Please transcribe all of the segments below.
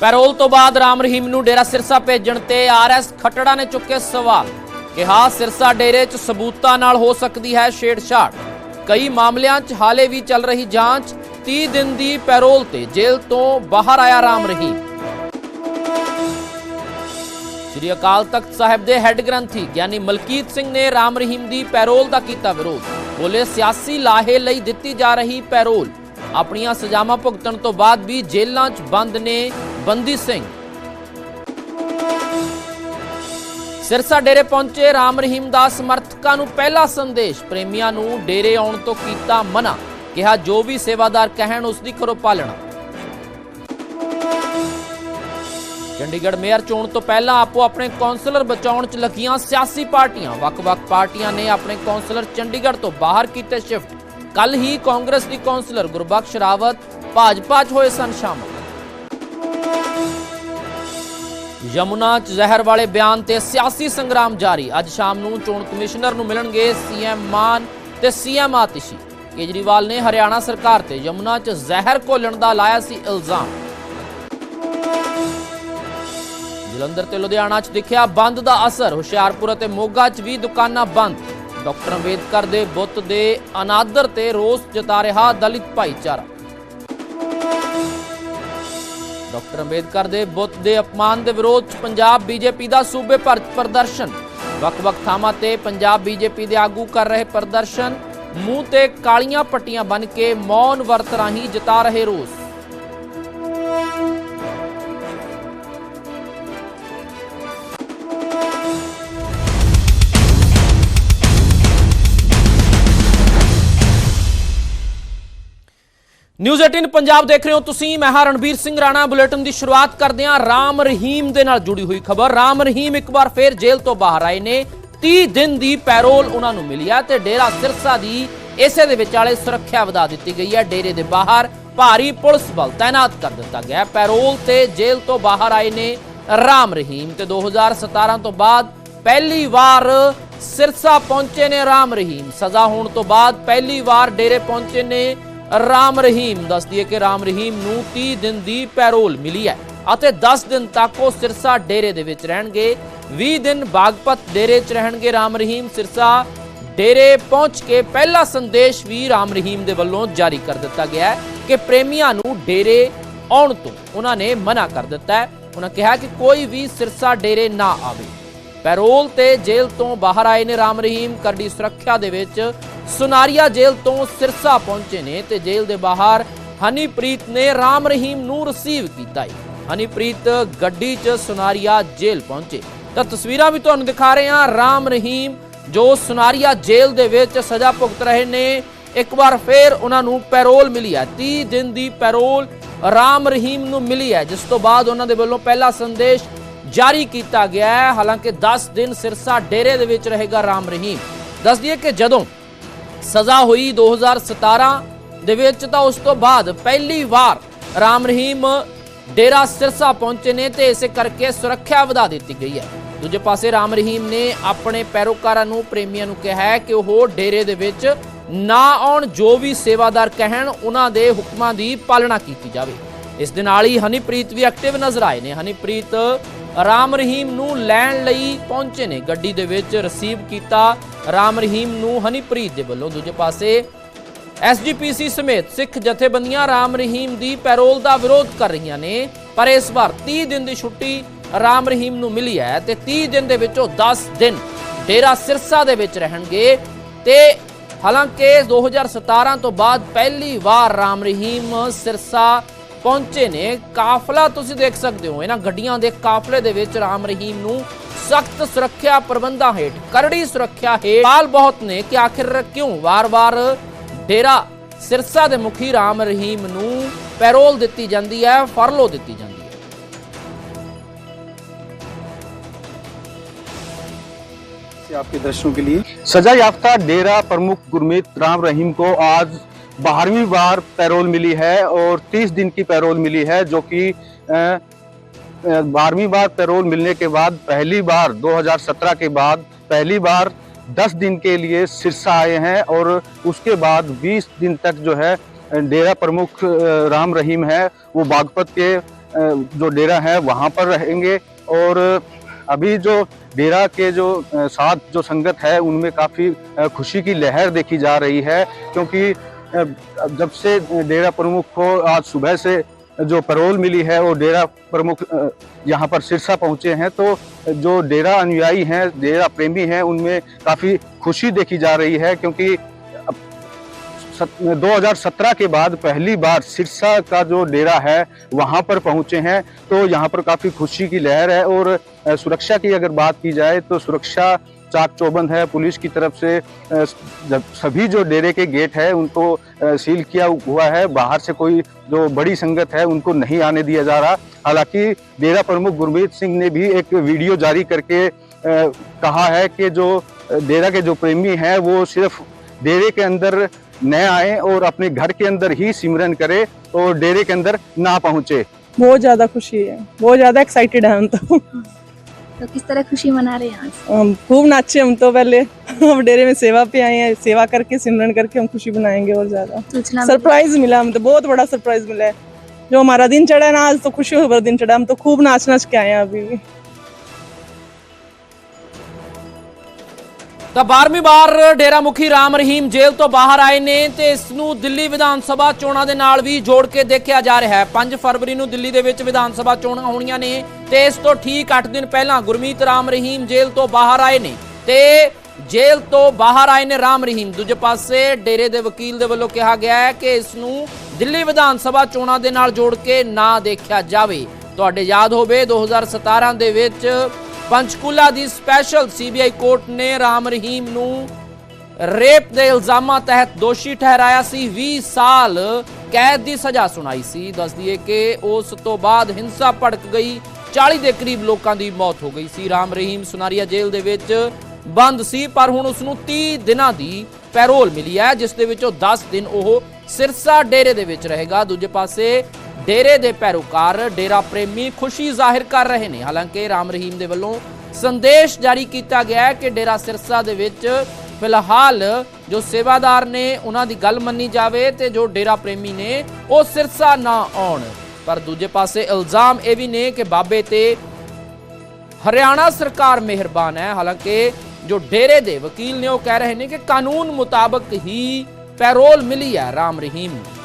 Parole ਤੋਂ ਬਾਅਦ ਰਾਮ ਰਹੀਮ ਨੂੰ ਡੇਰਾ ਸਿਰਸਾ ਭੇਜਣ ਤੇ ਆਰਐਸ ਖੱਟੜਾ ਨੇ ਚੁੱਕੇ ਸਵਾਲ। ਕਿਹਾ, ਸਿਰਸਾ ਡੇਰੇ 'ਚ ਸਬੂਤਾਂ ਨਾਲ ਹੋ ਸਕਦੀ ਹੈ ਛੇੜਛਾੜ। ਕਈ ਮਾਮਲਿਆਂ 'ਚ ਹਾਲੇ ਵੀ ਚੱਲ ਰਹੀ ਜਾਂਚ 30 ਦਿਨ ਦੀ ਪੈਰੋਲ ਤੇ ਜੇਲ੍ਹ ਤੋਂ ਬਾਹਰ ਆਇਆ ਰਾਮ ਰਹੀਮ। ਸ੍ਰੀ ਅਕਾਲ ਤਖਤ ਸਾਹਿਬ ਦੇ ਹੈੱਡ ਗ੍ਰੰਥੀ ਗਿਆਨੀ ਮਲਕੀਤ ਸਿੰਘ ਨੇ ਰਾਮ ਰਹੀਮ ਦੀ ਪੈਰੋਲ ਦਾ ਕੀਤਾ ਵਿਰੋਧ। ਬੋਲੇ, ਸਿਆਸੀ ਲਾਹੇ ਲਈ ਦਿੱਤੀ ਜਾ ਰਹੀ ਪੈਰੋਲ। ਆਪਣੀਆਂ ਸਜ਼ਾਵਾਂ ਭੁਗਤਣ ਤੋਂ ਬਾਅਦ ਵੀ ਜੇਲ੍ਹਾਂ 'ਚ ਬੰਦ ਨੇ ਬੰਦੀ ਸਿੰਘ। ਸਿਰਸਾ ਡੇਰੇ ਪਹੁੰਚੇ ਰਾਮ ਰਹੀਮ ਦਾ ਸਮਰਥਕਾਂ ਨੂੰ ਪਹਿਲਾ ਸੰਦੇਸ਼, ਪ੍ਰੇਮੀਆਂ ਨੂੰ ਡੇਰੇ ਆਉਣ ਤੋਂ ਕੀਤਾ ਮਨਾ, ਕਿਹਾ ਜੋ ਵੀ ਸੇਵਾਦਾਰ ਕਹਿਣ ਉਸ ਦੀ ਕਰੋ ਪਾਲਣਾ। ਚੰਡੀਗੜ੍ਹ ਮੇਅਰ ਚੋਣ ਤੋਂ ਪਹਿਲਾਂ ਆਪੋ ਆਪਣੇ ਕੌਂਸਲਰ ਬਚਾਉਣ 'ਚ ਲੱਗੀਆਂ ਸਿਆਸੀ ਪਾਰਟੀਆਂ। ਵੱਖ-ਵੱਖ ਪਾਰਟੀਆਂ ਨੇ ਆਪਣੇ ਕੌਂਸਲਰ ਚੰਡੀਗੜ੍ਹ ਤੋਂ ਬਾਹਰ ਕੀਤੇ ਸ਼ਿਫਟ। ਕੱਲ ਹੀ ਕਾਂਗਰਸ ਦੀ ਕੌਂਸਲਰ ਗੁਰਬਖਸ਼ ਰਾਵਤ ਭਾਜਪਾ 'ਚ ਹੋਏ ਸਨ ਸ਼ਾਮਲ। ਯਮੁਨਾ 'ਚ ਜ਼ਹਿਰ ਵਾਲੇ ਬਿਆਨ ਤੇ ਸਿਆਸੀ ਸੰਗਰਾਮ ਜਾਰੀ। ਅੱਜ ਸ਼ਾਮ ਨੂੰ ਚੋਣ ਕਮਿਸ਼ਨਰ ਨੂੰ ਮਿਲਣਗੇ ਸੀਐਮ ਮਾਨ ਤੇ ਸੀਐਮ ਆਤਿਸ਼ੀ। ਕੇਜਰੀਵਾਲ ਨੇ ਹਰਿਆਣਾ ਸਰਕਾਰ ਤੇ ਯਮੁਨਾ 'ਚ ਜ਼ਹਿਰ ਘੋਲਣ ਦਾ ਲਾਇਆ ਸੀ ਇਲਜ਼ਾਮ। ਜਲੰਧਰ ਤੇ ਲੁਧਿਆਣਾ 'ਚ ਦਿਖਿਆ ਬੰਦ ਦਾ ਅਸਰ। ਹੁਸ਼ਿਆਰਪੁਰ ਅਤੇ ਮੋਗਾ 'ਚ ਵੀ ਦੁਕਾਨਾਂ ਬੰਦ। ਡਾਕਟਰ ਅੰਬੇਦਕਰ ਦੇ ਬੁੱਤ ਦੇ ਅਨਾਦਰ ਤੇ ਰੋਸ ਜਤਾ ਰਿਹਾ ਦਲਿਤ ਭਾਈਚਾਰਾ। ਡਾਕਟਰ ਅੰਬੇਦਕਰ ਦੇ ਬੁੱਤ ਦੇ ਅਪਮਾਨ ਦੇ ਵਿਰੋਧ 'ਚ ਪੰਜਾਬ ਬੀਜੇਪੀ ਦਾ ਸੂਬੇ ਭਰ 'ਚ ਪ੍ਰਦਰਸ਼ਨ। ਵੱਖ-ਵੱਖ ਥਾਵਾਂ ਤੇ ਪੰਜਾਬ ਬੀਜੇਪੀ ਦੇ ਆਗੂ ਕਰ ਰਹੇ ਪ੍ਰਦਰਸ਼ਨ। ਮੂੰਹ ਤੇ ਕਾਲੀਆਂ ਪੱਟੀਆਂ ਬਨ ਕੇ ਮੌਨ ਵਰਤ ਰਾਹੀਂ ਜਤਾ ਰਹੇ ਰੋਸ। ਨਿਊਜ਼ 18 ਪੰਜਾਬ ਦੇਖ ਰਹੇ ਹੋ ਤੁਸੀਂ। ਮੈਂ ਹਾਂ ਰਣਬੀਰ ਸਿੰਘ ਰਾਣਾ। ਬੁਲੇਟਿਨ ਦੀ ਸ਼ੁਰੂਆਤ ਕਰਦੇ ਹਾਂ ਰਾਮ ਰਹੀਮ ਦੇ ਨਾਲ ਜੁੜੀ ਹੋਈ ਖਬਰ। ਰਾਮ ਰਹੀਮ ਇੱਕ ਵਾਰ ਫੇਰ ਜੇਲ੍ਹ ਤੋਂ ਬਾਹਰ ਆਏ ਨੇ। 30 ਦਿਨ ਦੀ ਪੈਰੋਲ ਉਹਨਾਂ ਨੂੰ ਮਿਲੀ ਤੇ ਡੇਰਾ ਸਿਰਸਾ ਦੀ ਇਸੇ ਦੇ ਵਿਚਾਲੇ ਸੁਰੱਖਿਆ ਵਧਾ ਦਿੱਤੀ ਗਈ ਹੈ ਡੇਰੇ ਦੇ ਬਾਹਰ ਭਾਰੀ ਪੁਲਿਸ ਬਲ ਤਾਇਨਾਤ ਕਰ ਦਿੱਤਾ ਗਿਆ ਹੈ। ਪੈਰੋਲ ਤੇ ਜੇਲ੍ਹ ਤੋਂ ਬਾਹਰ ਆਏ ਨੇ ਰਾਮ ਰਹੀਮ ਤੇ 2017 ਤੋਂ ਬਾਅਦ ਪਹਿਲੀ ਵਾਰ ਸਿਰਸਾ ਪਹੁੰਚੇ ਨੇ ਰਾਮ ਰਹੀਮ। ਸਜ਼ਾ ਹੋਣ ਤੋਂ ਬਾਅਦ ਪਹਿਲੀ ਵਾਰ ਡੇਰੇ ਪਹੁੰਚੇ ਨੇ ਰਾਮ ਰਹੀਮ ਦੱਸਦੀ ਹੈ ਕਿ ਰਾਮ ਰਹੀਮ ਨੂੰ 30 ਦਿਨ ਦੀ ਪੈਰੋਲ ਮਿਲੀ ਹੈ ਅਤੇ 10 ਦਿਨ ਤੱਕ ਉਹ ਸਿਰਸਾ ਡੇਰੇ ਦੇ ਵਿੱਚ ਰਹਿਣਗੇ। 20 ਦਿਨ ਬਾਗਪਤ ਡੇਰੇ 'ਚ ਰਹਿਣਗੇ ਰਾਮ ਰਹੀਮ। ਸਿਰਸਾ ਡੇਰੇ ਪਹੁੰਚ ਕੇ ਪਹਿਲਾ ਸੰਦੇਸ਼ ਵੀ ਰਾਮ ਰਹੀਮ ਦੇ ਵੱਲੋਂ ਜਾਰੀ ਕਰ ਦਿੱਤਾ ਗਿਆ ਹੈ ਕਿ ਪ੍ਰੇਮੀਆਂ ਨੂੰ ਡੇਰੇ ਆਉਣ ਤੋਂ ਉਹਨਾਂ ਨੇ ਮਨਾ ਕਰ ਦਿੱਤਾ ਹੈ। ਉਹਨਾਂ ਕਿਹਾ ਕਿ ਕੋਈ ਵੀ ਸਿਰਸਾ ਡੇਰੇ ਨਾ ਆਵੇ। ਪੈਰੋਲ ਤੇ ਜੇਲ੍ਹ ਤੋਂ ਬਾਹਰ ਆਏ ਨੇ ਰਾਮ ਰਹੀਮ। ਕਰੜੀ ਸੁਰੱਖਿਆ ਦੇ ਵਿੱਚ ਸੁਨਾਰੀਆ ਜੇਲ੍ਹ ਤੋਂ ਸਿਰਸਾ ਪਹੁੰਚੇ ਨੇ ਤੇ ਜੇਲ੍ਹ ਦੇ ਬਾਹਰ ਹਨੀਪ੍ਰੀਤ ਨੇ ਰਾਮ ਰਹੀਮ ਨੂੰ ਰਿਸੀਵ ਕੀਤਾ ਹੈ। ਹਨੀਪ੍ਰੀਤ ਗੱਡੀ 'ਚ ਸੁਨਾਰੀਆ ਜੇਲ੍ਹ ਪਹੁੰਚੇ। ਤਾਂ ਤਸਵੀਰਾਂ ਵੀ ਤੁਹਾਨੂੰ ਦਿਖਾ ਰਹੇ ਹਾਂ। ਰਾਮ ਰਹੀਮ ਜੋ ਸੁਨਾਰੀਆ ਜੇਲ੍ਹ ਦੇ ਵਿੱਚ ਸਜ਼ਾ ਭੁਗਤ ਰਹੇ ਨੇ, ਇੱਕ ਵਾਰ ਫੇਰ ਉਹਨਾਂ ਨੂੰ ਪੈਰੋਲ ਮਿਲੀ ਹੈ। 30 ਦਿਨ ਦੀ ਪੈਰੋਲ ਰਾਮ ਰਹੀਮ ਨੂੰ ਮਿਲੀ ਹੈ, ਜਿਸ ਤੋਂ ਬਾਅਦ ਉਹਨਾਂ ਦੇ ਵੱਲੋਂ ਪਹਿਲਾ ਸੰਦੇਸ਼ ਜਾਰੀ ਕੀਤਾ ਗਿਆ ਹੈ। ਹਾਲਾਂਕਿ 10 ਦਿਨ ਸਿਰਸਾ ਡੇਰੇ ਦੇ ਵਿੱਚ ਰਹੇਗਾ ਰਾਮ ਰਹੀਮ। ਦੱਸ ਦਈਏ ਕਿ ਜਦੋਂ ਸਜ਼ਾ ਹੋਈ 2017 ਦੇ ਵਿੱਚ, ਤਾਂ ਉਸ ਤੋਂ ਬਾਅਦ ਪਹਿਲੀ ਵਾਰ ਰਾਮ ਰਹੀਮ ਡੇਰਾ ਸਿਰਸਾ ਪਹੁੰਚੇ ਨੇ ਤੇ ਇਸੇ ਕਰਕੇ ਸੁਰੱਖਿਆ ਵਧਾ ਦਿੱਤੀ ਗਈ ਹੈ। ਦੂਜੇ ਪਾਸੇ ਰਾਮ ਰਹੀਮ ਨੇ ਆਪਣੇ ਪੈਰੋਕਾਰਾਂ ਨੂੰ, ਪ੍ਰੇਮੀਆਂ ਨੂੰ ਕਿਹਾ ਹੈ ਕਿ ਉਹ ਡੇਰੇ ਦੇ ਵਿੱਚ ਨਾ ਆਉਣ, ਜੋ ਵੀ ਸੇਵਾਦਾਰ ਕਹਿਣ, ਉਹਨਾਂ ਦੇ ਹੁਕਮਾਂ ਦੀ ਪਾਲਣਾ ਕੀਤੀ ਜਾਵੇ। ਇਸ ਦੇ ਨਾਲ ਹੀ ਹਨੀਪ੍ਰੀਤ ਵੀ ਐਕਟਿਵ ਨਜ਼ਰ ਆਏ ਨੇ। ਹਨੀਪ੍ਰੀਤ ਰਾਮ ਰਹੀਮ ਨੂੰ ਲੈਣ ਲਈ ਪਹੁੰਚੇ ਨੇ। ਗੱਡੀ ਦੇ ਵਿੱਚ ਰਿਸੀਵ ਕੀਤਾ ਰਾਮ ਰਹੀਮ ਨੂੰ ਹਨੀਪ੍ਰੀਤ ਦੇ ਵੱਲੋਂ। ਦੂਜੇ ਪਾਸੇ ਐਸਜੀਪੀਸੀ ਸਮੇਤ ਸਿੱਖ ਜਥੇਬੰਦੀਆਂ ਰਾਮ ਰਹੀਮ ਦੀ ਪੈਰੋਲ ਦਾ ਵਿਰੋਧ ਕਰ ਰਹੀਆਂ ਨੇ। ਪਰ ਇਸ ਵਾਰ 30 ਦਿਨ ਦੀ ਛੁੱਟੀ ਰਾਮ ਰਹੀਮ ਨੂੰ ਮਿਲੀ ਹੈ ਤੇ 30 ਦਿਨ ਦੇ ਵਿੱਚੋਂ 10 ਦਿਨ ਡੇਰਾ ਸਿਰਸਾ ਦੇ ਵਿੱਚ ਰਹਿਣਗੇ ਤੇ ਹਾਲਾਂਕਿ 2017 ਤੋਂ ਬਾਅਦ ਪਹਿਲੀ ਵਾਰ ਰਾਮ ਰਹੀਮ ਸਿਰਸਾ ਪਹੁੰਚੇ ਨੇ ਕਾਫਲਾ ਤੁਸੀਂ ਦੇਖ ਸਕਦੇ ਹੋ ਇਹਨਾਂ ਗੱਡੀਆਂ ਦੇ ਕਾਫਲੇ ਦੇ ਵਿੱਚ ਰਾਮ ਰਹੀਮ ਨੂੰ ਸਖਤ ਸੁਰੱਖਿਆ ਪ੍ਰਬੰਧਾਂ ਹੇਠ ਕਰੜੀ ਸੁਰੱਖਿਆ ਹੇਠ ਪਾਲ ਬਹੁਤ ਨੇ ਕਿ ਆਖਿਰ ਕਿਉਂ ਵਾਰ-ਵਾਰ ਡੇਰਾ ਸਿਰਸਾ ਦੇ ਮੁਖੀ ਰਾਮ ਰਹੀਮ ਨੂੰ ਪੈਰੋਲ ਦਿੱਤੀ ਜਾਂਦੀ ਹੈ ਫਰਲੋ ਦਿੱਤੀ ਜਾਂਦੀ ਹੈ से आपके दर्शनों के लिए सजा याफ्ता डेरा प्रमुख गुरमीत राम रहीम को आज बारहवीं बार पैरोल मिली है और 30 दिन की पैरोल मिली है, जो कि बारहवीं बार पैरोल मिलने के बाद पहली बार 2017 के बाद पहली बार 10 दिन के लिए सिरसा आए हैं और उसके बाद 20 दिन तक जो है डेरा प्रमुख राम रहीम है। वो बागपत के जो डेरा है, वहाँ पर रहेंगे और अभी जो डेरा के जो साथ जो संगत है, उनमें काफ़ी खुशी की लहर देखी जा रही है, क्योंकि जब से डेरा प्रमुख को आज सुबह से जो पैरोल मिली है, वो डेरा प्रमुख यहाँ पर सिरसा पहुँचे हैं तो जो डेरा अनुयायी हैं, डेरा प्रेमी हैं, उनमें काफ़ी खुशी देखी जा रही है, क्योंकि अब सत- 2017 के बाद पहली बार सिरसा का जो डेरा है, वहाँ पर पहुँचे हैं तो यहाँ पर काफ़ी खुशी की लहर है, और सुरक्षा की अगर बात की जाए तो सुरक्षा चाक चौबंद है, पुलिस की तरफ़ से सभी जो डेरे के गेट है, उनको सील किया हुआ है। बाहर से कोई जो बड़ी संगत है, उनको नहीं आने दिया जा रहा। हालाँकि डेरा प्रमुख गुरमीत सिंह ने भी एक वीडियो जारी करके कहा है कि जो डेरा के जो प्रेमी हैं, वो सिर्फ़ डेरे के अंदर न आए और अपने घर के अंदर ही सिमरन करे और डेरे के अंदर ना पहुँचे। बहुत ज़्यादा खुशी है। बहुत ज़्यादा एक्साइटेड है हम तो। तो किस तरह खुशी मना रहे हैं आज? हम खूब नाचे हम तो पहले। हम डेरे में सेवा पे आए हैं सेवा करके सिमरन करके हम खुशी बनाएँगे और ज़्यादा। सरप्राइज़ मिला हम तो बहुत बड़ा सरप्राइज़ मिला है। जो हमारा दिन चढ़ा है ना आज तो खुशी भर दिन चढ़ा हम तो खूब नाच नाच के आए हैं अभी भी। ਤਾਂ 12ਵੀਂ ਵਾਰ ਡੇਰਾ ਮੁਖੀ ਰਾਮ ਰਹੀਮ ਜੇਲ੍ਹ ਤੋਂ ਬਾਹਰ ਆਏ ਨੇ ਤੇ ਇਸ ਨੂੰ ਦਿੱਲੀ ਵਿਧਾਨ ਸਭਾ ਚੋਣਾਂ ਦੇ ਨਾਲ ਵੀ ਜੋੜ ਕੇ ਦੇਖਿਆ ਜਾ ਰਿਹਾ ਹੈ। 5 ਫਰਵਰੀ ਨੂੰ ਦਿੱਲੀ ਦੇ ਵਿੱਚ ਵਿਧਾਨ ਸਭਾ ਚੋਣਾਂ ਹੋਣੀਆਂ ਨੇ ਤੇ ਇਸ ਤੋਂ ਠੀਕ 8 ਦਿਨ ਪਹਿਲਾਂ ਗੁਰਮੀਤ ਰਾਮ ਰਹੀਮ ਜੇਲ੍ਹ ਤੋਂ ਬਾਹਰ ਆਏ ਨੇ ਤੇ ਜੇਲ੍ਹ ਤੋਂ ਬਾਹਰ ਆਏ ਨੇ ਰਾਮ ਰਹੀਮ। ਦੂਜੇ ਪਾਸੇ ਡੇਰੇ ਦੇ ਵਕੀਲ ਦੇ ਵੱਲੋਂ ਕਿਹਾ ਗਿਆ ਹੈ ਕਿ ਇਸ ਨੂੰ ਦਿੱਲੀ ਵਿਧਾਨ ਸਭਾ ਚੋਣਾਂ ਦੇ ਨਾਲ ਜੋੜ ਕੇ ਨਾ ਦੇਖਿਆ ਜਾਵੇ। ਤੁਹਾਡੇ ਯਾਦ ਹੋਵੇ 2017 ਦੇ ਵਿੱਚ ਪੰਚਕੂਲਾ ਦੀ ਸਪੈਸ਼ਲ ਸੀਬੀਆਈ ਕੋਰਟ ਨੇ ਰਾਮ ਰਹੀਮ ਨੂੰ ਰੇਪ ਦੇ ਇਲਜ਼ਾਮਾਂ ਤਹਿਤ ਦੋਸ਼ੀ ਠਹਿਰਾਇਆ ਸੀ। 20 ਸਾਲ ਕੈਦ ਦੀ ਸਜ਼ਾ ਸੁਣਾਈ ਸੀ। ਦੱਸ ਦਈਏ ਕਿ ਉਸ ਤੋਂ ਬਾਅਦ ਹਿੰਸਾ ਭੜਕ ਗਈ। 40 ਦੇ ਕਰੀਬ ਲੋਕਾਂ ਦੀ ਮੌਤ ਹੋ ਗਈ ਸੀ। ਰਾਮ ਰਹੀਮ ਸੁਨਾਰੀਆ ਜੇਲ੍ਹ ਦੇ ਵਿੱਚ ਬੰਦ ਸੀ, ਪਰ ਹੁਣ ਉਸ ਨੂੰ 30 ਦਿਨਾਂ ਦੀ ਪੈਰੋਲ ਮਿਲੀ ਹੈ, ਜਿਸ ਦੇ ਵਿੱਚੋਂ 10 ਦਿਨ ਉਹ ਸਿਰਸਾ ਡੇਰੇ ਦੇ ਵਿੱਚ ਰਹੇਗਾ। ਦੂਜੇ ਪਾਸੇ ਡੇਰੇ ਦੇ ਪੈਰੋਕਾਰ, ਡੇਰਾ ਪ੍ਰੇਮੀ ਖੁਸ਼ੀ ਜ਼ਾਹਿਰ ਕਰ ਰਹੇ ਨੇ। ਹਾਲਾਂਕਿ ਰਾਮ ਰਹੀਮ ਦੇ ਵੱਲੋਂ ਸੰਦੇਸ਼ ਜਾਰੀ ਕੀਤਾ ਗਿਆ ਹੈ ਕਿ ਡੇਰਾ ਸਿਰਸਾ ਦੇ ਵਿੱਚ ਫਿਲਹਾਲ ਜੋ ਸੇਵਾਦਾਰ ਨੇ, ਉਹਨਾਂ ਦੀ ਗੱਲ ਮੰਨੀ ਜਾਵੇ ਤੇ ਜੋ ਡੇਰਾ ਪ੍ਰੇਮੀ ਨੇ, ਉਹ ਸਿਰਸਾ ਨਾ ਆਉਣ। ਪਰ ਦੂਜੇ ਪਾਸੇ ਇਲਜ਼ਾਮ ਇਹ ਵੀ ਨੇ ਕਿ ਬਾਬੇ ਤੇ ਹਰਿਆਣਾ ਸਰਕਾਰ ਮਿਹਰਬਾਨ ਹੈ। ਹਾਲਾਂਕਿ ਜੋ ਡੇਰੇ ਦੇ ਵਕੀਲ ਨੇ, ਉਹ ਕਹਿ ਰਹੇ ਨੇ ਕਿ ਕਾਨੂੰਨ ਮੁਤਾਬਕ ਹੀ ਪੈਰੋਲ ਮਿਲੀ ਹੈ ਰਾਮ ਰਹੀਮ। ਨੂੰ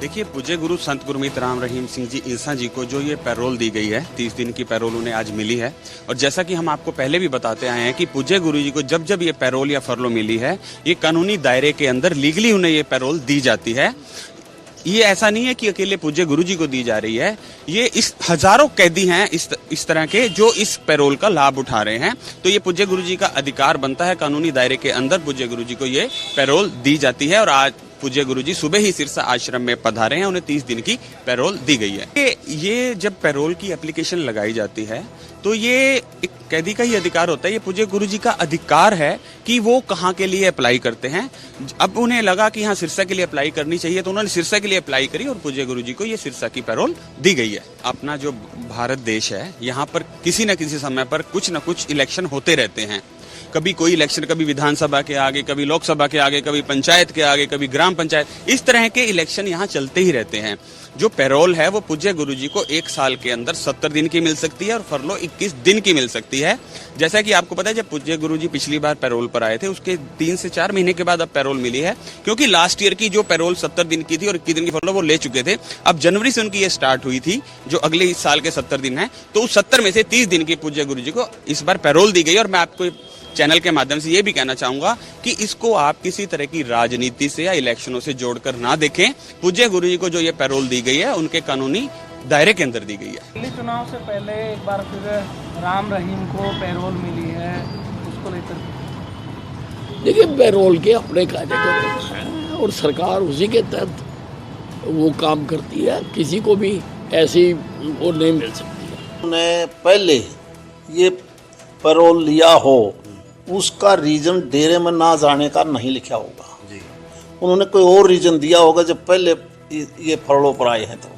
देखिए, पूज्य गुरु संत गुरमीत राम रहीम सिंह जी ईसा जी को जो ये पैरोल दी गई है, तीस दिन की पैरोल उन्हें आज मिली है। और जैसा कि हम आपको पहले भी बताते आए हैं कि पूज्य गुरु जी को जब जब ये पैरोल या फरलो मिली है, ये कानूनी दायरे के अंदर लीगली उन्हें ये पैरोल दी जाती है। ये ऐसा नहीं है कि अकेले पूज्य गुरु जी को दी जा रही है। ये इस हज़ारों कैदी हैं इस इस तरह के जो इस पैरोल का लाभ उठा रहे हैं। तो ये पूज्य गुरु जी का अधिकार बनता है कानूनी दायरे के अंदर पूज्य गुरु जी को ये पैरोल दी जाती है। और आज पूज्य गुरु जी सुबह ही सिरसा आश्रम में पधारे हैं उन्हें तीस दिन की पैरोल दी गई है। ये, ये जब पैरोल की एप्लीकेशन लगाई जाती है तो ये एक कैदी का ही अधिकार होता है ये पूज्य गुरु जी का अधिकार है कि वो कहाँ के लिए अप्लाई करते हैं। अब उन्हें लगा कि हाँ सिरसा के लिए अप्लाई करनी चाहिए तो उन्होंने सिरसा के लिए अप्लाई करी और पूज्य गुरु जी को ये सिरसा की पैरोल दी गई है। अपना जो भारत देश है यहाँ पर किसी न किसी समय पर कुछ न कुछ इलेक्शन होते रहते हैं। कभी कोई इलेक्शन, कभी विधानसभा के आगे, कभी लोकसभा के आगे, कभी पंचायत के आगे, कभी ग्राम पंचायत, इस तरह के इलेक्शन यहाँ चलते ही रहते हैं। जो पैरोल है, वो पूज्य गुरु जी को एक साल के अंदर सत्तर दिन की मिल सकती है और फरलो इक्कीस दिन की मिल सकती है। जैसा कि आपको पता है, जब पूज्य गुरु जी पिछली बार पैरोल पर आए थे, उसके तीन से चार महीने के बाद अब पैरोल मिली है, क्योंकि लास्ट ईयर की जो पैरोल सत्तर दिन की थी और इक्कीस दिन की फरलो वो ले चुके थे। अब जनवरी से उनकी ये स्टार्ट हुई थी, जो अगले इस साल के सत्तर दिन है तो उस सत्तर में से तीस दिन की पूज्य गुरु जी को इस बार पैरोल दी गई और मैं आपको चैनल के माध्यम से ये भी कहना चाहूँगा कि इसको आप किसी तरह की राजनीति से या इलेक्शनों से जोड़कर ना देखें। पूज्य गुरु जी को जो ये पैरोल दी गई है उनके कानूनी दायरे के अंदर दी गई है। दिल्ली चुनाव से पहले एक बार फिर राम रहीम को पैरोल मिली है उसको लेकर। देखिए पैरोल के अपने कार्यक्रम हैं और सरकार उसी के तहत वो काम करती है। किसी को भी ऐसी वो नहीं मिल सकती है। ने पहले ये पैरोल लिया हो उसका रीजन डेरे में ना जाने का नहीं लिखा होगा। जी। उन्होंने कोई और रीजन दिया होगा जब पहले ये फरड़ों पर आए हैं तो।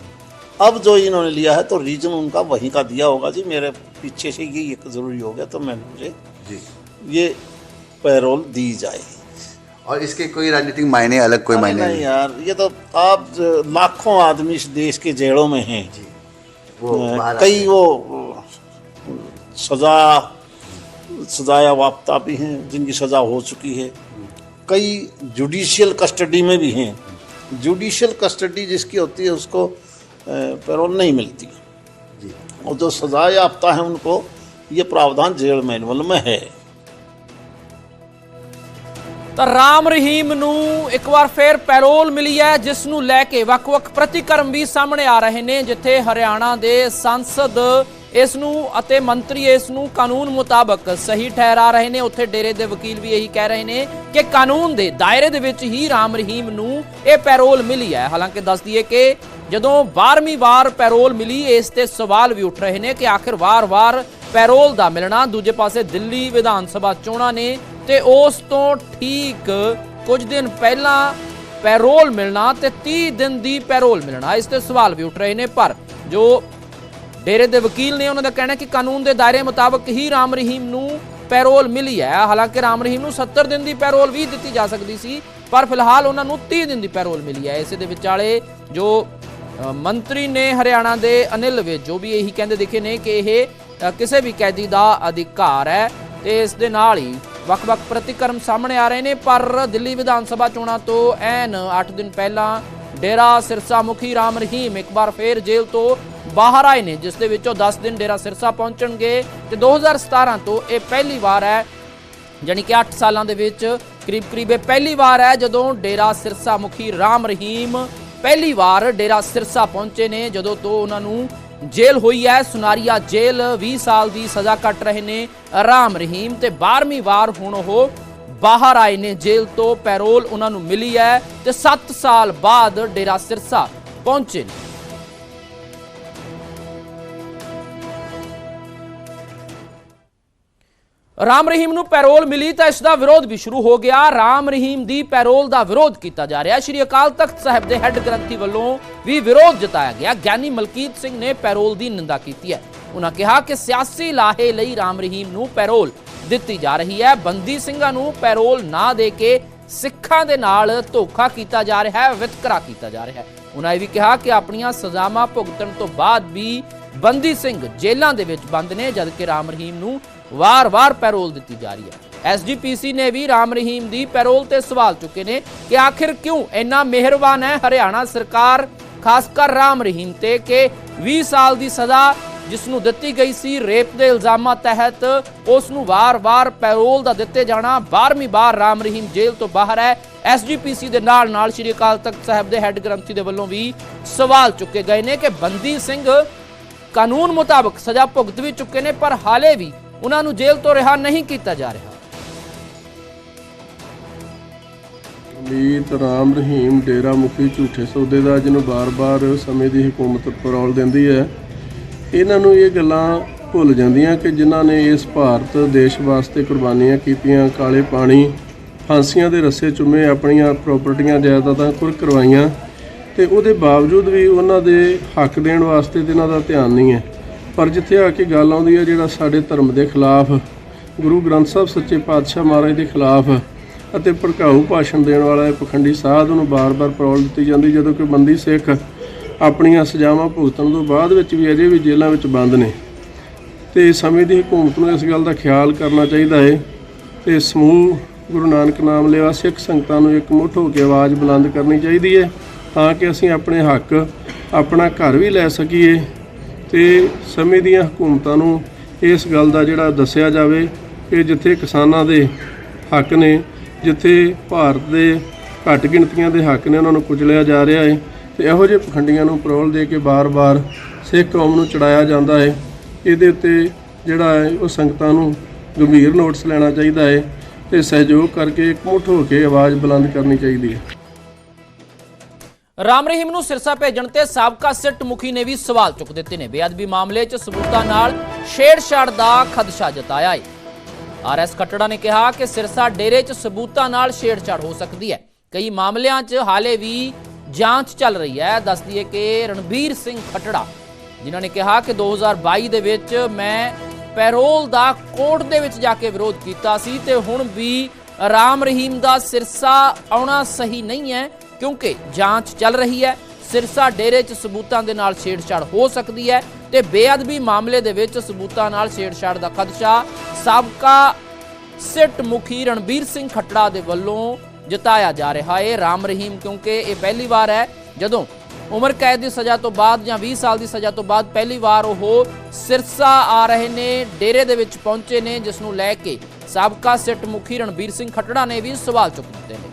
अब जो इन्होंने लिया है तो रीजन उनका वहीं का दिया होगा। जी मेरे पीछे से ये एक ज़रूरी हो गया तो मैं मुझे जी। ये पैरोल दी जाए। और इसके कोई राजनीतिक मायने अलग कोई मायने नहीं नहीं? यार ये तो आप लाखों आदमी इस देश के जेलों में हैं। जी। वो कई वो सजा सजाया वाप्ता भी हैं जिनकी सजा हो चुकी है कई जुडिशियल कस्टडी में भी हैं जुडिशियल कस्टडी जिसकी होती है उसको पैरोल नहीं मिलती और जो सजा याफ्ता है उनको ये प्रावधान जेल मैनुअल में है ਤਾਂ ਰਾਮ ਰਹੀਮ ਨੂੰ ਇੱਕ ਵਾਰ ਫੇਰ ਪੈਰੋਲ ਮਿਲੀ ਹੈ ਜਿਸ ਨੂੰ ਲੈ ਕੇ ਵੱਖ-ਵੱਖ ਪ੍ਰਤੀਕਰਮ ਵੀ ਸਾਹਮਣੇ ਆ ਰਹੇ ਨੇ ਜਿੱਥੇ ਹਰਿਆਣਾ ਦੇ ਸੰਸਦ ਇਸ ਨੂੰ ਅਤੇ ਮੰਤਰੀ ਇਸ ਨੂੰ ਕਾਨੂੰਨ ਮੁਤਾਬਕ ਸਹੀ ਠਹਿਰਾ ਰਹੇ ਨੇ। ਉੱਥੇ ਡੇਰੇ ਦੇ ਵਕੀਲ ਵੀ ਇਹੀ ਕਹਿ ਰਹੇ ਨੇ ਕਿ ਕਾਨੂੰਨ ਦੇ ਦਾਇਰੇ ਦੇ ਵਿੱਚ ਹੀ ਰਾਮ ਰਹੀਮ ਨੂੰ ਇਹ ਪੈਰੋਲ ਮਿਲੀ ਹੈ। ਹਾਲਾਂਕਿ ਦੱਸ ਦਈਏ ਕਿ ਜਦੋਂ 12ਵੀਂ ਵਾਰ ਪੈਰੋਲ ਮਿਲੀ, ਇਸ ਤੇ ਸਵਾਲ ਵੀ ਉੱਠ ਰਹੇ ਨੇ ਕਿ ਆਖਿਰ ਵਾਰ-ਵਾਰ ਪੈਰੋਲ ਦਾ ਮਿਲਣਾ ਦੂਜੇ ਪਾਸੇ ਦਿੱਲੀ ਵਿਧਾਨ ਸਭਾ ਚੋਣਾਂ ਨੇ ਤੇ ਉਸ ਤੋਂ ਠੀਕ ਕੁਝ ਦਿਨ ਪਹਿਲਾਂ ਪੈਰੋਲ ਮਿਲਣਾ ਤੇ 30 ਦਿਨ ਦੀ ਪੈਰੋਲ ਮਿਲਣਾ। ਇਸ ਤੇ ਸਵਾਲ ਵੀ ਉੱਠ ਰਹੇ ਨੇ, ਪਰ ਜੋ ਡੇਰੇ ਦੇ ਵਕੀਲ ਨੇ ਉਹਨਾਂ ਦਾ ਕਹਿਣਾ ਕਿ ਕਾਨੂੰਨ ਦੇ ਦਾਇਰੇ ਮੁਤਾਬਕ ਹੀ ਰਾਮ ਰਹੀਮ ਨੂੰ ਪੈਰੋਲ ਮਿਲੀ ਹੈ। ਹਾਲਾਂਕਿ ਰਾਮ ਰਹੀਮ ਨੂੰ 70 ਦਿਨ ਦੀ ਪੈਰੋਲ ਵੀ ਦਿੱਤੀ ਜਾ ਸਕਦੀ ਸੀ, ਪਰ ਫਿਲਹਾਲ ਉਹਨਾਂ ਨੂੰ 30 ਦਿਨ ਦੀ ਪੈਰੋਲ ਮਿਲੀ ਹੈ। ਇਸੇ ਦੇ ਵਿਚਾਲੇ ਜੋ ਮੰਤਰੀ ਨੇ ਹਰਿਆਣਾ ਦੇ ਅਨਿਲ ਵਿਜ ਜੋ ਵੀ ਇਹੀ ਕਹਿੰਦੇ ਦਿਖੇ ਨੇ ਕਿ ਇਹ ਕਿਸੇ ਵੀ ਕੈਦੀ ਦਾ ਅਧਿਕਾਰ ਹੈ ਤੇ ਇਸ ਦੇ ਨਾਲ ਹੀ ਵੱਖ-ਵੱਖ ਪ੍ਰਤੀਕਰਮ ਸਾਹਮਣੇ ਆ ਰਹੇ ਨੇ, ਪਰ ਦਿੱਲੀ ਵਿਧਾਨ ਸਭਾ ਚੋਣਾਂ ਤੋਂ ਐਨ 8 ਦਿਨ ਪਹਿਲਾਂ ਡੇਰਾ ਸਿਰਸਾ ਮੁਖੀ ਰਾਮ ਰਹੀਮ ਇੱਕ ਵਾਰ ਫੇਰ ਜੇਲ੍ਹ ਤੋਂ ਬਾਹਰ ਆਏ ਨੇ, ਜਿਸ ਦੇ ਵਿੱਚੋਂ 10 ਦਿਨ ਡੇਰਾ ਸਿਰਸਾ ਪਹੁੰਚਣਗੇ ਤੇ 2017 ਤੋਂ ਇਹ ਪਹਿਲੀ ਵਾਰ ਹੈ, ਜਾਣੀ ਕਿ 8 ਸਾਲਾਂ ਦੇ ਵਿੱਚ ਕਰੀਬ ਕਰੀਬ ਇਹ ਪਹਿਲੀ ਵਾਰ ਹੈ ਜਦੋਂ ਡੇਰਾ ਸਿਰਸਾ ਮੁਖੀ ਰਾਮ ਰਹੀਮ ਪਹਿਲੀ ਵਾਰ ਡੇਰਾ ਸਿਰਸਾ ਪਹੁੰਚੇ ਨੇ, ਜਦੋਂ ਤੋਂ ਉਹਨਾਂ ਨੂੰ ਜੇਲ੍ਹ ਹੋਈ ਹੈ, ਸੁਨਾਰੀਆ ਜੇਲ੍ਹ 20 ਸਾਲ ਦੀ ਸਜ਼ਾ ਕੱਟ ਰਹੇ ਨੇ ਰਾਮ ਰਹੀਮ ਤੇ 12ਵੀਂ ਵਾਰ ਹੁਣ ਉਹ ਬਾਹਰ ਆਏ ਨੇ, ਜੇਲ੍ਹ ਤੋਂ ਪੈਰੋਲ ਉਹਨਾਂ ਨੂੰ ਮਿਲੀ ਹੈ ਤੇ 7 ਸਾਲ ਬਾਅਦ ਡੇਰਾ ਸਿਰਸਾ ਪਹੁੰਚੇ ਨੇ। ਰਾਮ ਰਹੀਮ ਨੂੰ ਪੈਰੋਲ ਮਿਲੀ ਤਾਂ ਇਸ ਦਾ ਵਿਰੋਧ ਵੀ ਸ਼ੁਰੂ ਹੋ ਗਿਆ। ਰਾਮ ਰਹੀਮ ਦੀ ਪੈਰੋਲ ਦਾ ਵਿਰੋਧ ਕੀਤਾ ਜਾ ਰਿਹਾ। ਸ਼੍ਰੀ ਅਕਾਲ ਤਖਤ ਸਾਹਿਬ ਦੇ ਹੈੱਡ ਗ੍ਰੰਥੀ ਵੱਲੋਂ ਵੀ ਵਿਰੋਧ ਜਤਾਇਆ ਗਿਆ। ਗਿਆਨੀ ਮਲਕੀਤ ਸਿੰਘ ਨੇ ਪੈਰੋਲ ਦੀ ਨਿੰਦਾ ਕੀਤੀ ਹੈ। ਉਹਨਾਂ ਕਿਹਾ ਕਿ ਸਿਆਸੀ ਲਾਹੇ ਲਈ ਰਾਮ ਰਹੀਮ ਨੂੰ ਪੈਰੋਲ ਦਿੱਤੀ ਜਾ ਰਹੀ ਹੈ। ਬੰਦੀ ਸਿੰਘਾਂ ਨੂੰ ਪੈਰੋਲ ਨਾ ਦੇ ਕੇ ਸਿੱਖਾਂ ਦੇ ਨਾਲ ਧੋਖਾ ਕੀਤਾ ਜਾ ਰਿਹਾ ਹੈ, ਵਿਤਕਰਾ ਕੀਤਾ ਜਾ ਰਿਹਾ ਹੈ। ਉਹਨਾਂ ਇਹ ਵੀ ਕਿਹਾ ਕਿ ਆਪਣੀਆਂ ਸਜ਼ਾਵਾਂ ਭੁਗਤਣ ਤੋਂ ਬਾਅਦ ਵੀ ਬੰਦੀ ਸਿੰਘ ਜੇਲ੍ਹਾਂ ਦੇ ਵਿੱਚ ਬੰਦ ਨੇ, ਜਦਕਿ ਰਾਮ ਰਹੀਮ ਨੂੰ ਵਾਰ-ਵਾਰ ਪੈਰੋਲ ਦਿੱਤੀ ਜਾ ਰਹੀ ਹੈ। ਐਸਜੀਪੀਸੀ ਨੇ ਵੀ ਰਾਮ ਰਹੀਮ ਦੀ ਪੈਰੋਲ ਤੇ ਸਵਾਲ ਚੁੱਕੇ ਨੇ ਕਿ ਆਖਿਰ ਕਿਉਂ ਇੰਨਾ ਮਿਹਰਬਾਨ ਹੈ ਹਰਿਆਣਾ ਸਰਕਾਰ, ਖਾਸ ਕਰ ਰਾਮ ਰਹੀਮ ਤੇ, ਕਿ 20 ਸਾਲ ਦੀ ਸਜ਼ਾ ਜਿਸ ਨੂੰ ਦਿੱਤੀ ਗਈ ਸੀ ਰੇਪ ਦੇ ਇਲਜ਼ਾਮਾਂ ਤਹਿਤ, ਉਸ ਨੂੰ ਵਾਰ-ਵਾਰ ਪੈਰੋਲ ਦਾ ਦਿੱਤੇ ਜਾਣਾ 12ਵੀਂ ਵਾਰ ਰਾਮ ਰਹੀਮ ਜੇਲ੍ਹ ਤੋਂ ਬਾਹਰ ਹੈ। ਐਸਜੀਪੀਸੀ ਦੇ ਨਾਲ ਨਾਲ ਸ਼੍ਰੀ ਅਕਾਲ ਤਖਤ ਸਾਹਿਬ ਦੇ ਹੈੱਡ ਗ੍ਰੰਥੀ ਦੇ ਵੱਲੋਂ ਵੀ ਸਵਾਲ ਚੁੱਕੇ ਗਏ ਨੇ ਕਿ ਬੰਦੀ ਸਿੰਘ ਕਾਨੂੰਨ ਮੁਤਾਬਕ ਸਜ਼ਾ ਭੁਗਤ ਵੀ ਚੁੱਕੇ ਨੇ, ਪਰ ਹਾਲੇ ਵੀ ਉਹਨਾਂ ਨੂੰ ਜੇਲ੍ਹ ਤੋਂ ਰਿਹਾ ਨਹੀਂ ਕੀਤਾ ਜਾ ਰਿਹਾ। ਅਮੀਤ ਰਾਮ ਰਹੀਮ ਡੇਰਾ ਮੁਖੀ ਝੂਠੇ ਸੌਦੇ ਦਾ ਜਿਹਨੂੰ ਬਾਰ-ਬਾਰ ਸਮੇਂ ਦੀ ਹਕੂਮਤ ਪਰੌਲ ਦਿੰਦੀ ਹੈ। ਇਹਨਾਂ ਨੂੰ ਇਹ ਗੱਲਾਂ ਭੁੱਲ ਜਾਂਦੀਆਂ ਕਿ ਜਿਨ੍ਹਾਂ ਨੇ ਇਸ ਭਾਰਤ ਦੇਸ਼ ਵਾਸਤੇ ਕੁਰਬਾਨੀਆਂ ਕੀਤੀਆਂ, ਕਾਲੇ ਪਾਣੀ, ਫਾਂਸੀਆਂ ਦੇ ਰੱਸੇ ਚੁੰਮੇ ਆਪਣੀਆਂ ਪ੍ਰਾਪਰਟੀਆਂ, ਜਾਇਦਾਦਾਂ ਕੁਰ ਕਰਵਾਈਆਂ ਤੇ ਉਹਦੇ ਬਾਵਜੂਦ ਵੀ ਉਹਨਾਂ ਦੇ ਹੱਕ ਦੇਣ ਵਾਸਤੇ ਤੇ ਇਹਨਾਂ ਦਾ ਧਿਆਨ ਨਹੀਂ ਹੈ। ਪਰ ਜਿੱਥੇ ਆ ਕੇ ਗੱਲ ਆਉਂਦੀ ਹੈ ਜਿਹੜਾ ਸਾਡੇ ਧਰਮ ਦੇ ਖਿਲਾਫ, ਗੁਰੂ ਗ੍ਰੰਥ ਸਾਹਿਬ ਸੱਚੇ ਪਾਤਸ਼ਾਹ ਮਹਾਰਾਜ ਦੇ ਖਿਲਾਫ ਅਤੇ ਭੜਕਾਊ ਭਾਸ਼ਣ ਦੇਣ ਵਾਲਾ ਇਹ ਪਖੰਡੀ ਸਾਧ ਨੂੰ ਬਾਰ-ਬਾਰ ਪ੍ਰੋਲ ਦਿੱਤੀ ਜਾਂਦੀ ਜਦੋਂ ਕਿ ਬੰਦੀ ਸਿੱਖ ਆਪਣੀਆਂ ਸਜ਼ਾਵਾਂ ਭੁਗਤਣ ਤੋਂ ਬਾਅਦ ਵਿੱਚ ਵੀ ਅਜੇ ਵੀ ਜੇਲ੍ਹਾਂ ਵਿੱਚ ਬੰਦ ਨੇ। ਤੇ ਸਮੇਂ ਦੀ ਹਕੂਮਤ ਨੂੰ ਇਸ ਗੱਲ ਦਾ ਖਿਆਲ ਕਰਨਾ ਚਾਹੀਦਾ ਹੈ ਤੇ ਸਮੂਹ ਗੁਰੂ ਨਾਨਕ ਨਾਮ ਲੈਵਾ ਸਿੱਖ ਸੰਗਤਾਂ ਨੂੰ ਇੱਕ ਮੁੱਠ ਹੋ ਕੇ ਆਵਾਜ਼ ਬੁਲੰਦ ਕਰਨੀ ਚਾਹੀਦੀ ਹੈ ਤਾਂ ਕਿ ਅਸੀਂ ਆਪਣੇ ਹੱਕ ਆਪਣਾ ਘਰ ਵੀ ਲੈ ਸਕੀਏ ਤੇ ਸਮੇਂ ਦੀਆਂ ਹਕੂਮਤਾਂ ਨੂੰ ਇਸ ਗੱਲ ਦਾ ਜਿਹੜਾ ਦੱਸਿਆ ਜਾਵੇ ਕਿ ਜਿੱਥੇ ਕਿਸਾਨਾਂ ਦੇ ਹੱਕ ਨੇ, ਜਿੱਥੇ ਭਾਰਤ ਦੇ ਘੱਟ ਗਿਣਤੀਆਂ ਦੇ ਹੱਕ ਨੇ, ਉਹਨਾਂ ਨੂੰ ਕੁਚਲਿਆ ਜਾ ਰਿਹਾ ਹੈ ਤੇ ਇਹੋ ਜਿਹੇ ਪਖੰਡੀਆਂ ਨੂੰ ਪਰੋਲ ਦੇ ਕੇ ਬਾਰ-ਬਾਰ ਸਿੱਖ ਕੌਮ ਨੂੰ ਚੜਾਇਆ ਜਾਂਦਾ ਹੈ ਇਹਦੇ ਉੱਤੇ ਜਿਹੜਾ ਹੈ ਉਹ ਸੰਗਤਾਂ ਨੂੰ ਗੰਭੀਰ ਨੋਟਿਸ ਲੈਣਾ ਚਾਹੀਦਾ ਹੈ ਤੇ ਸਹਿਯੋਗ ਕਰਕੇ ਇਕਮੁੱਠ ਹੋ ਕੇ ਆਵਾਜ਼ ਬੁਲੰਦ ਕਰਨੀ ਚਾਹੀਦੀ ਹੈ ਰਾਮ ਰਹੀਮ ਨੂੰ ਸਿਰਸਾ ਭੇਜਣ ਤੇ ਸਾਬਕਾ ਸਿੱਟ ਮੁਖੀ ਨੇ ਵੀ ਸਵਾਲ ਚੁੱਕ ਦਿੱਤੇ ਨੇ। ਬੇਅਦਬੀ ਮਾਮਲੇ 'ਚ ਸਬੂਤਾਂ ਨਾਲ ਛੇੜਛਾੜ ਦਾ ਖਦਸ਼ਾ ਜਤਾਇਆ ਹੈ ਆਰਐਸ ਖੱਟੜਾ ਨੇ ਕਿਹਾ ਕਿ ਸਿਰਸਾ ਡੇਰੇ 'ਚ ਸਬੂਤਾਂ ਨਾਲ ਛੇੜਛਾੜ ਹੋ ਸਕਦੀ ਹੈ। ਕਈ ਮਾਮਲਿਆਂ 'ਚ ਹਾਲੇ ਵੀ ਜਾਂਚ ਚੱਲ ਰਹੀ ਹੈ। ਦੱਸ ਦਈਏ ਕਿ ਰਣਬੀਰ ਸਿੰਘ ਖੱਟੜਾ, ਜਿਨ੍ਹਾਂ ਨੇ ਕਿਹਾ ਕਿ 2022 ਦੇ ਵਿੱਚ ਮੈਂ ਪੈਰੋਲ ਦਾ ਕੋਰਟ ਦੇ ਵਿੱਚ ਜਾ ਕੇ ਵਿਰੋਧ ਕੀਤਾ ਸੀ ਤੇ ਹੁਣ ਵੀ ਰਾਮ ਰਹੀਮ ਦਾ ਸਿਰਸਾ ਆਉਣਾ ਸਹੀ ਨਹੀਂ ਹੈ। ਕਿਉਂਕਿ ਜਾਂਚ ਚੱਲ ਰਹੀ ਹੈ, ਸਿਰਸਾ ਡੇਰੇ 'ਚ ਸਬੂਤਾਂ ਦੇ ਨਾਲ ਛੇੜਛਾੜ ਹੋ ਸਕਦੀ ਹੈ ਤੇ ਬੇਅਦਬੀ ਮਾਮਲੇ ਦੇ ਵਿੱਚ ਸਬੂਤਾਂ ਨਾਲ ਛੇੜਛਾੜ ਦਾ ਖਦਸ਼ਾ ਸਾਬਕਾ ਸਿੱਟ ਮੁਖੀ ਰਣਬੀਰ ਸਿੰਘ ਖੱਟੜਾ ਦੇ ਵੱਲੋਂ ਜਤਾਇਆ ਜਾ ਰਿਹਾ ਹੈ। ਰਾਮ ਰਹੀਮ, ਕਿਉਂਕਿ ਇਹ ਪਹਿਲੀ ਵਾਰ ਹੈ, ਜਦੋਂ ਉਮਰ ਕੈਦ ਦੀ ਸਜ਼ਾ ਤੋਂ ਬਾਅਦ ਜਾਂ 20 ਸਾਲ ਦੀ ਸਜ਼ਾ ਤੋਂ ਬਾਅਦ ਪਹਿਲੀ ਵਾਰ ਉਹ ਸਿਰਸਾ ਆ ਰਹੇ ਨੇ, ਡੇਰੇ ਦੇ ਵਿੱਚ ਪਹੁੰਚੇ ਨੇ, ਜਿਸ ਨੂੰ ਲੈ ਕੇ ਸਾਬਕਾ ਸਿੱਟ ਮੁਖੀ ਰਣਬੀਰ ਸਿੰਘ ਖੱਟੜਾ ਨੇ ਵੀ ਸਵਾਲ ਚੁੱਕ ਦਿੱਤੇ ਨੇ।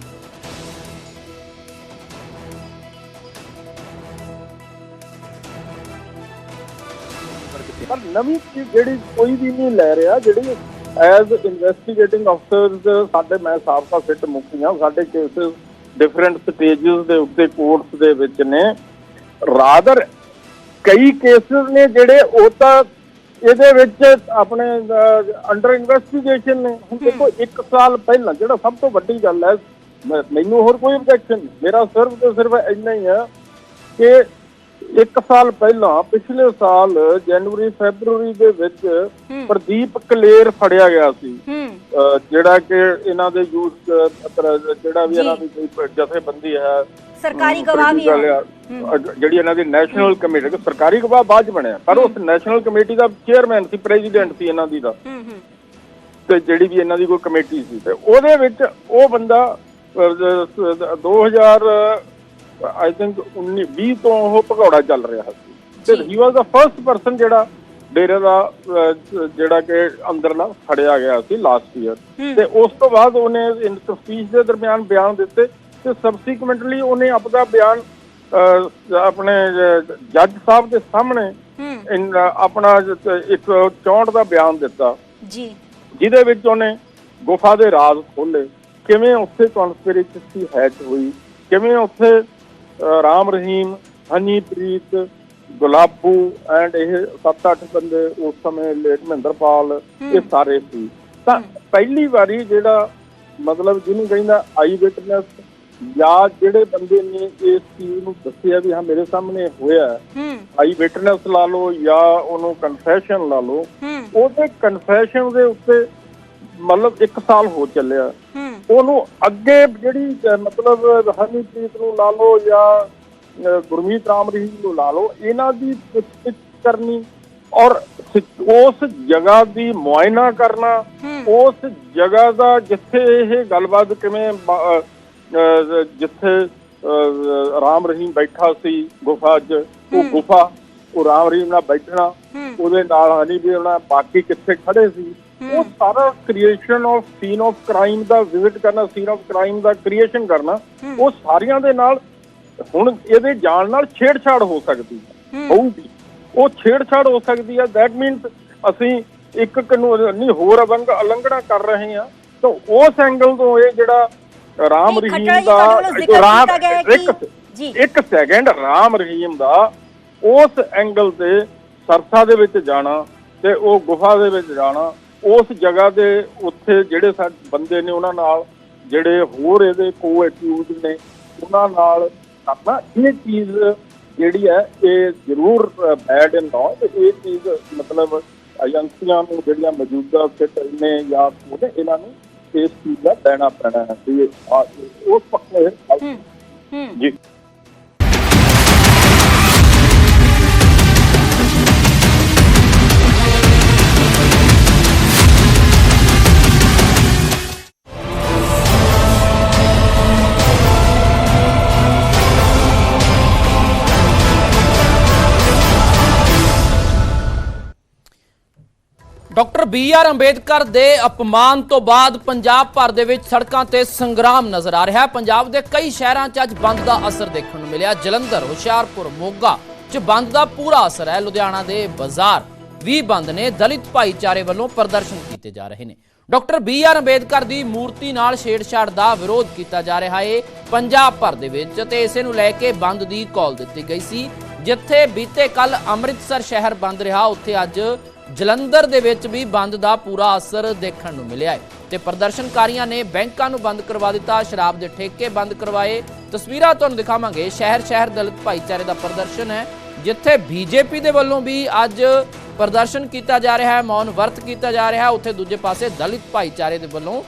ਪਰ ਨਵੀਂ ਚੀਜ਼ ਜਿਹੜੀ ਕੋਈ ਵੀ ਨਹੀਂ ਲੈ ਰਿਹਾ ਜਿਹੜੀ ਐਜ਼ ਇਨਵੈਸਟੀਗੇਟਿੰਗ ਅਫਸਰਸ ਸਾਡੇ ਮੈਂ ਸਾਬਕਾ ਮੁਖੀ ਹਾਂ ਸਾਡੇ ਕੇਸਿਸ ਡਿਫਰੈਂਟ ਸਟੇजेस ਦੇ ਉੱਤੇ ਕੋਰਟਸ ਦੇ ਵਿੱਚ ਨੇ। ਰਾਦਰ ਕਈ ਕੇਸਿਸ ਨੇ ਜਿਹੜੇ ਉਹ ਤਾਂ ਇਹਦੇ ਵਿੱਚ ਆਪਣੇ ਅੰਡਰ ਇਨਵੈਸਟੀਗੇਸ਼ਨ ਨੇ। ਹੁਣ ਦੇਖੋ 1 ਸਾਲ ਪਹਿਲਾਂ ਜਿਹੜਾ ਸਭ ਤੋਂ ਵੱਡੀ ਗੱਲ ਹੈ ਮੈਨੂੰ ਹੋਰ ਕੋਈ ਨਹੀਂ। ਮੇਰਾ ਸਿਰਫ ਤੇ ਸਿਰਫ ਇੰਨਾ ਹੀ ਹੈ ਕਿ ਇੱਕ ਸਾਲ ਪਹਿਲਾਂ ਪਿਛਲੇ ਸਾਲ ਜਨਵਰੀ ਫੈਬਰੂਰੀ ਦੇ ਵਿੱਚ ਪ੍ਰਦੀਪ ਕਲੇਰ ਫੜਿਆ ਗਿਆ ਸੀ। ਜਿਹੜਾ ਕਿ ਇਹਨਾਂ ਦੇ ਯੂਥ ਜਿਹੜਾ ਵੀ ਇਹਨਾਂ ਦੀ ਕੋਈ ਜਥੇਬੰਦੀ ਹੈ। ਸਰਕਾਰੀ ਗਵਾਹ ਵੀ ਹੈ। ਜਿਹੜੀ ਇਹਨਾਂ ਦੀ ਨੈਸ਼ਨਲ ਕਮੇਟੀ ਸਰਕਾਰੀ ਗਵਾਹ ਬਾਅਦ ਚ ਬਣਿਆ ਪਰ ਉਸ ਨੈਸ਼ਨਲ ਕਮੇਟੀ ਦਾ ਚੇਅਰਮੈਨ ਸੀ ਪ੍ਰੈਜ਼ੀਡੈਂਟ ਸੀ ਇਹਨਾਂ ਦੀ ਦਾ। ਤੇ ਜਿਹੜੀ ਵੀ ਇਹਨਾਂ ਦੀ ਕੋਈ ਕਮੇਟੀ ਸੀ ਤੇ ਉਹਦੇ ਵਿੱਚ ਉਹ ਬੰਦਾ ਅਹ, 2000 ਆਈ ਥਿੰਕ 19 20 ਤੋਂ ਉਹ ਭਗੌੜਾ ਚੱਲ ਰਿਹਾ ਸੀ ਤੇ ਹੀ ਵਾਸ ਦਾ ਫਰਸਟ ਪਰਸਨ ਜਿਹੜਾ ਡੇਰੇ ਦਾ ਜਿਹੜਾ ਕਿ ਅੰਦਰਲਾ ਫੜਿਆ ਗਿਆ ਸੀ ਲਾਸਟ ਈਅਰ ਤੇ ਉਸ ਤੋਂ ਬਾਅਦ ਉਹਨੇ ਇਨ ਤਫਤੀਸ਼ ਦੇ ਦਰਮਿਆਨ ਬਿਆਨ ਦਿੱਤੇ ਤੇ ਸਬਸੀਕੁਐਂਟਲੀ ਉਹਨੇ ਆਪਣਾ ਬਿਆਨ ਆਪਣੇ ਜੱਜ ਸਾਹਿਬ ਦੇ ਸਾਹਮਣੇ ਆਪਣਾ ਜ- ਇੱਕ 64 ਦਾ ਬਿਆਨ ਦਿੱਤਾ। ਜੀ। ਜਿਹਦੇ ਵਿੱਚ ਉਹਨੇ ਗੁਫਾ ਦੇ ਰਾਜ਼ ਖੋਲੇ ਕਿਵੇਂ ਉੱਥੇ ਕਨਸਪੀਰੇਸੀ ਹੈਚ ਹੋਈ? ਕਿਵੇਂ ਉੱਥੇ ਰਾਮ ਰਹੀਮ ਹਨੀਪ੍ਰੀਤ ਗੁਲਾਬੂ ਐਂਡ ਇਹ 7-8 ਬੰਦੇ ਉਸ ਸਮੇਂ ਲੇਟ ਮਹਿੰਦਰਪਾਲ ਇਹ ਸਾਰੇ ਸੀ। ਤਾਂ ਪਹਿਲੀ ਵਾਰੀ ਜਿਹੜਾ ਮਤਲਬ ਜਿਹਨੂੰ ਕਹਿੰਦਾ ਆਈ ਵਿਟਨੈਸ ਜਾਂ ਜਿਹੜੇ ਬੰਦੇ ਨੇ ਇਸ ਚੀਜ਼ ਨੂੰ ਦੱਸਿਆ ਵੀ ਹਾਂ ਮੇਰੇ ਸਾਹਮਣੇ ਹੋਇਆ ਆਈ ਵਿਟਨੈਸ ਲਾ ਲਓ ਜਾਂ ਉਹਨੂੰ ਕਨਫੈਸ਼ਨ ਲਾ ਲਓ ਉਹਦੇ ਕਨਫੈਸ਼ਨ ਦੇ ਉੱਤੇ ਮਤਲਬ 1 ਸਾਲ ਹੋ ਚੱਲਿਆ। ਉਹਨੂੰ ਅੱਗੇ ਜਿਹੜੀ ਮਤਲਬ ਹਨੀਪ੍ਰੀਤ ਨੂੰ ਲਾ ਲਓ ਜਾਂ ਗੁਰਮੀਤ ਰਾਮ ਰਹੀਮ ਨੂੰ ਲਾ ਲਓ ਇਹਨਾਂ ਦੀ ਪੁੱਛਗਿੱਛ ਕਰਨੀ ਔਰ ਉਸ ਜਗ੍ਹਾ ਦੀ ਮੁਆਇਨਾ ਕਰਨਾ ਉਸ ਜਗ੍ਹਾ ਦਾ ਜਿੱਥੇ ਇਹ ਗੱਲਬਾਤ ਕਿਵੇਂ ਜਿੱਥੇ ਰਾਮ ਰਹੀਮ ਬੈਠਾ ਸੀ ਗੁਫਾ 'ਚ ਉਹ ਗੁਫਾ ਉਹ ਰਾਮ ਰਹੀਮ ਨਾਲ ਬੈਠਣਾ ਉਹਦੇ ਨਾਲ ਹਨੀ ਵੀ ਉਹਨਾਂ ਬਾਕੀ ਕਿੱਥੇ ਖੜੇ ਸੀ ਉਹ ਸਾਰਾ creation of scene of crime the visit ਕਰਨਾ ਸੀਨ ਆਫ ਕ੍ਰਾਈਮ ਦਾ ਕ੍ਰੀਏਸ਼ਨ ਕਰਨਾ ਉਹ ਸਾਰਿਆਂ ਦੇ ਨਾਲ ਹੁਣ ਇਹਦੇ ਜਾਣ ਨਾਲ ਛੇੜਛਾੜ ਹੋ ਸਕਦੀ ਹੈ ਹੋਊਗੀ। ਉਹ ਛੇੜਛਾੜ ਹੋ ਸਕਦੀ ਹੈ ਦੈਟ ਮੀਨਸ ਅਸੀਂ ਇੱਕ ਕਾਨੂੰਨੀ ਹੋਰ ਅਵੰਗ ਉਲੰਘਣਾ ਕਰ ਰਹੇ ਹਾਂ। ਤਾਂ ਉਸ ਐਂਗਲ ਤੋਂ ਇਹ ਜਿਹੜਾ ਰਾਮ ਨਹੀਂ, ਰਹੀਮ ਦਾ ਰਾਮ। ਇੱਕ ਸੈਕਿੰਡ ਰਾਮ ਰਹੀਮ ਦਾ ਉਸ ਐਂਗਲ ਤੇ ਸਰਸਾ ਦੇ ਵਿੱਚ ਜਾਣਾ ਤੇ ਉਹ ਗੁਫਾ ਦੇ ਵਿੱਚ ਜਾਣਾ ਉਸ ਜਗ੍ਹਾ ਦੇ ਉੱਥੇ ਜਿਹੜੇ ਬੰਦੇ ਨੇ ਉਹਨਾਂ ਨਾਲ ਜਿਹੜੇ ਹੋਰ ਇਹਦੇ ਕੋ ਐਕਿਊਜ਼ ਨੇ ਉਹਨਾਂ ਨਾਲ ਕਰਨਾ ਇਹ ਚੀਜ਼ ਜਿਹੜੀ ਹੈ ਇਹ ਜ਼ਰੂਰ ਬੈਡ ਐਂਡ ਨੋ ਤੇ ਇਹ ਚੀਜ਼ ਮਤਲਬ ਏਜੰਸੀਆਂ ਨੂੰ ਜਿਹੜੀਆਂ ਮੌਜੂਦਾ ਫਿਟ ਨੇ ਜਾਂ ਉਹਨੇ ਇਹਨਾਂ ਨੂੰ ਇਸ ਚੀਜ਼ ਦਾ ਲੈਣਾ ਪੈਣਾ ਹੈ ਉਸ ਪੱਕੇ ਹੂੰ। ਜੀ। ਡਾਕਟਰ ਬੀ ਆਰ ਅੰਬੇਦਕਰ ਦੇ ਅਪਮਾਨ ਤੋਂ ਬਾਅਦ ਪੰਜਾਬ ਭਰ ਦੇ ਵਿੱਚ ਸੜਕਾਂ ਤੇ ਸੰਗਰਾਮ ਨਜ਼ਰ ਆ ਰਿਹਾ ਹੈ। ਪੰਜਾਬ ਦੇ ਕਈ ਸ਼ਹਿਰਾਂ 'ਚ ਅੱਜ ਬੰਦ ਦਾ ਅਸਰ ਦੇਖਣ ਨੂੰ ਮਿਲਿਆ। ਜਲੰਧਰ, ਹੁਸ਼ਿਆਰਪੁਰ, ਮੋਗਾ 'ਚ ਬੰਦ ਦਾ ਪੂਰਾ ਅਸਰ ਹੈ। ਲੁਧਿਆਣਾ ਦੇ ਬਾਜ਼ਾਰ ਵੀ ਬੰਦ ਨੇ। ਦਲਿਤ ਭਾਈਚਾਰੇ ਵੱਲੋਂ ਪ੍ਰਦਰਸ਼ਨ ਕੀਤੇ ਜਾ ਰਹੇ ਨੇ। ਡਾਕਟਰ ਬੀ ਆਰ ਅੰਬੇਦਕਰ ਦੀ ਮੂਰਤੀ ਨਾਲ ਛੇੜਛਾੜ ਦਾ ਵਿਰੋਧ ਕੀਤਾ ਜਾ ਰਿਹਾ ਹੈ ਪੰਜਾਬ ਭਰ ਦੇ ਵਿੱਚ ਤੇ ਇਸੇ ਨੂੰ ਲੈ ਕੇ ਬੰਦ ਦੀ ਕਾਲ ਦਿੱਤੀ ਗਈ ਸੀ। ਜਿੱਥੇ ਬੀਤੇ ਕੱਲ ਅੰਮ੍ਰਿਤਸਰ ਸ਼ਹਿਰ ਬੰਦ ਰਿਹਾ। ਉੱਥੇ ਅੱਜ ਜਲੰਧਰ ਦੇ ਵਿੱਚ ਵੀ ਬੰਦ ਦਾ ਪੂਰਾ ਅਸਰ ਦੇਖਣ ਨੂੰ ਮਿਲਿਆ ਹੈ ਤੇ ਪ੍ਰਦਰਸ਼ਨਕਾਰੀਆਂ ਨੇ ਬੈਂਕਾਂ ਨੂੰ ਬੰਦ ਕਰਵਾ ਦਿੱਤਾ, ਸ਼ਰਾਬ ਦੇ ਠੇਕੇ ਬੰਦ ਕਰਵਾਏ। ਤਸਵੀਰਾਂ ਤੁਹਾਨੂੰ ਦਿਖਾਵਾਂਗੇ। ਸ਼ਹਿਰ ਸ਼ਹਿਰ ਦਲਿਤ ਭਾਈਚਾਰੇ ਦਾ ਪ੍ਰਦਰਸ਼ਨ ਹੈ, ਜਿੱਥੇ ਬੀਜੇਪੀ ਦੇ ਵੱਲੋਂ ਵੀ ਅੱਜ ਪ੍ਰਦਰਸ਼ਨ ਕੀਤਾ ਜਾ ਰਿਹਾ ਹੈ, ਮੌਨ ਵਰਤ ਕੀਤਾ ਜਾ ਰਿਹਾ ਹੈ। ਉੱਥੇ ਦੂਜੇ ਪਾਸੇ ਦਲਿਤ ਭਾਈਚਾਰੇ ਦੇ ਵੱਲੋਂ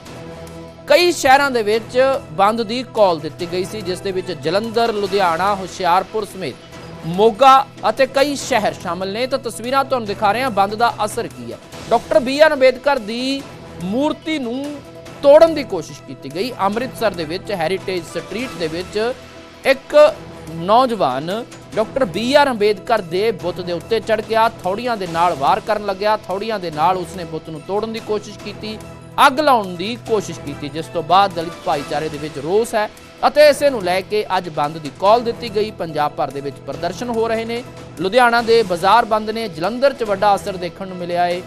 ਕਈ ਸ਼ਹਿਰਾਂ ਦੇ ਵਿੱਚ ਬੰਦ ਦੀ ਕਾਲ ਦਿੱਤੀ ਗਈ ਸੀ, ਜਿਸ ਦੇ ਵਿੱਚ ਜਲੰਧਰ, ਲੁਧਿਆਣਾ, ਹੁਸ਼ਿਆਰਪੁਰ ਸਮੇਤ ਮੋਗਾ ਅਤੇ ਕਈ ਸ਼ਹਿਰ ਸ਼ਾਮਲ ਨੇ। ਤਾਂ ਤਸਵੀਰਾਂ ਤੁਹਾਨੂੰ ਦਿਖਾ ਰਹੇ ਹਾਂ, ਬੰਦ ਦਾ ਅਸਰ ਕੀ ਹੈ। ਡਾਕਟਰ ਬੀ ਆਰ ਅੰਬੇਦਕਰ ਦੀ ਮੂਰਤੀ ਨੂੰ ਤੋੜਨ ਦੀ ਕੋਸ਼ਿਸ਼ ਕੀਤੀ ਗਈ। ਅੰਮ੍ਰਿਤਸਰ ਦੇ ਵਿੱਚ ਹੈਰੀਟੇਜ ਸਟਰੀਟ ਦੇ ਵਿੱਚ ਇੱਕ ਨੌਜਵਾਨ ਡਾਕਟਰ ਬੀ ਆਰ ਅੰਬੇਦਕਰ ਦੇ ਬੁੱਤ ਦੇ ਉੱਤੇ ਚੜ ਗਿਆ। ਥੌੜੀਆਂ ਦੇ ਨਾਲ ਵਾਰ ਕਰਨ ਲੱਗਿਆ। ਥੌੜੀਆਂ ਦੇ ਨਾਲ ਉਸਨੇ ਬੁੱਤ ਨੂੰ ਤੋੜਨ ਦੀ ਕੋਸ਼ਿਸ਼ ਕੀਤੀ। ਅੱਗ ਲਾਉਣ ਦੀ ਕੋਸ਼ਿਸ਼ ਕੀਤੀ, ਜਿਸ ਤੋਂ ਬਾਅਦ ਦਲਿਤ ਭਾਈਚਾਰੇ ਦੇ ਵਿੱਚ ਰੋਸ ਹੈ। ਅਤੇ ਇਸੇ ਨੂੰ ਲੈ ਕੇ ਅੱਜ ਬੰਦ ਦੀ ਕਾਲ ਦਿੱਤੀ ਗਈ। ਪੰਜਾਬ ਭਰ ਦੇ ਵਿੱਚ ਪ੍ਰਦਰਸ਼ਨ ਹੋ ਰਹੇ ਨੇ। ਲੁਧਿਆਣਾ ਦੇ ਬਾਜ਼ਾਰ ਬੰਦ ਨੇ। ਜਲੰਧਰ 'ਚ ਵੱਡਾ ਅਸਰ ਦੇਖਣ ਨੂੰ ਮਿਲਿਆ ਏ।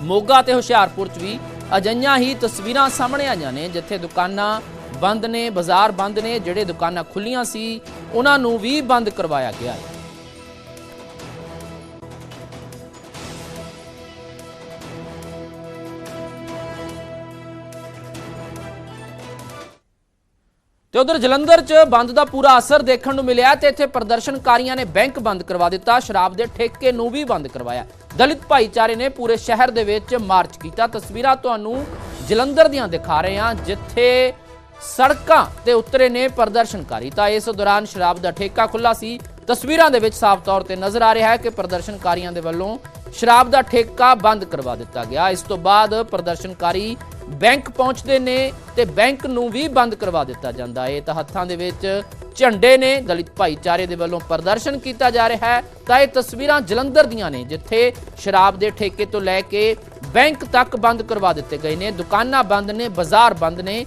ਮੋਗਾ ਤੇ ਹੁਸ਼ਿਆਰਪੁਰ 'ਚ ਵੀ ਅਜਈਆਂ ਹੀ ਤਸਵੀਰਾਂ ਸਾਹਮਣੇ ਆਈਆਂ ਨੇ, ਜਿੱਥੇ ਦੁਕਾਨਾਂ ਬੰਦ ਨੇ, ਬਾਜ਼ਾਰ ਬੰਦ ਨੇ। ਜਿਹੜੇ ਦੁਕਾਨਾਂ ਖੁੱਲੀਆਂ ਸੀ, ਉਹਨਾਂ ਨੂੰ ਵੀ ਬੰਦ ਕਰਵਾਇਆ ਗਿਆ ਹੈ ਤੇ ਉਧਰ ਜਲੰਧਰ 'ਚ ਬੰਦ ਦਾ ਪੂਰਾ ਅਸਰ ਦੇਖਣ ਨੂੰ ਮਿਲਿਆ ਤੇ ਇੱਥੇ ਪ੍ਰਦਰਸ਼ਨਕਾਰੀਆਂ ਨੇ ਬੈਂਕ ਬੰਦ ਕਰਵਾ ਦਿੱਤਾ, ਸ਼ਰਾਬ ਦੇ ਠੇਕੇ ਨੂੰ ਵੀ ਬੰਦ ਕਰਵਾਇਆ। ਦਲਿਤ ਭਾਈਚਾਰੇ ਨੇ ਪੂਰੇ ਸ਼ਹਿਰ ਦੇ ਵਿੱਚ ਮਾਰਚ ਕੀਤਾ। ਤਸਵੀਰਾਂ ਤੁਹਾਨੂੰ ਜਲੰਧਰ ਦੀਆਂ ਦਿਖਾ ਰਹੇ ਹਾਂ, ਜਿੱਥੇ ਸੜਕਾਂ ਤੇ ਉਤਰੇ ਨੇ ਪ੍ਰਦਰਸ਼ਨਕਾਰੀ। ਤਾਂ ਇਸ ਦੌਰਾਨ ਸ਼ਰਾਬ ਦਾ ਠੇਕਾ ਖੁੱਲਾ ਸੀ। ਤਸਵੀਰਾਂ ਦੇ ਵਿੱਚ ਸਾਫ਼ ਤੌਰ ਤੇ ਨਜ਼ਰ ਆ ਰਿਹਾ ਹੈ ਕਿ ਪ੍ਰਦਰਸ਼ਨਕਾਰੀਆਂ ਦੇ ਵੱਲੋਂ ਸ਼ਰਾਬ ਦਾ ਠੇਕਾ ਬੰਦ ਕਰਵਾ ਦਿੱਤਾ ਗਿਆ। ਇਸ ਤੋਂ ਬਾਅਦ ਪ੍ਰਦਰਸ਼ਨਕਾਰੀ ਬੈਂਕ ਪਹੁੰਚਦੇ ਨੇ ਤੇ ਬੈਂਕ ਨੂੰ ਵੀ ਬੰਦ ਕਰਵਾ ਦਿੱਤਾ ਜਾਂਦਾ ਹੈ। ਤਾਂ ਹੱਥਾਂ ਦੇ ਵਿੱਚ ਝੰਡੇ ਨੇ। ਦਲਿਤ ਭਾਈਚਾਰੇ ਦੇ ਵੱਲੋਂ ਪ੍ਰਦਰਸ਼ਨ ਕੀਤਾ ਜਾ ਰਿਹਾ ਹੈ। ਤਾਂ ਇਹ ਤਸਵੀਰਾਂ ਜਲੰਧਰ ਦੀਆਂ ਨੇ, ਜਿੱਥੇ ਸ਼ਰਾਬ ਦੇ ਠੇਕੇ ਤੋਂ ਲੈ ਕੇ ਬੈਂਕ ਤੱਕ ਬੰਦ ਕਰਵਾ ਦਿੱਤੇ ਗਏ ਨੇ। ਦੁਕਾਨਾਂ ਬੰਦ ਨੇ, ਬਾਜ਼ਾਰ ਬੰਦ ਨੇ।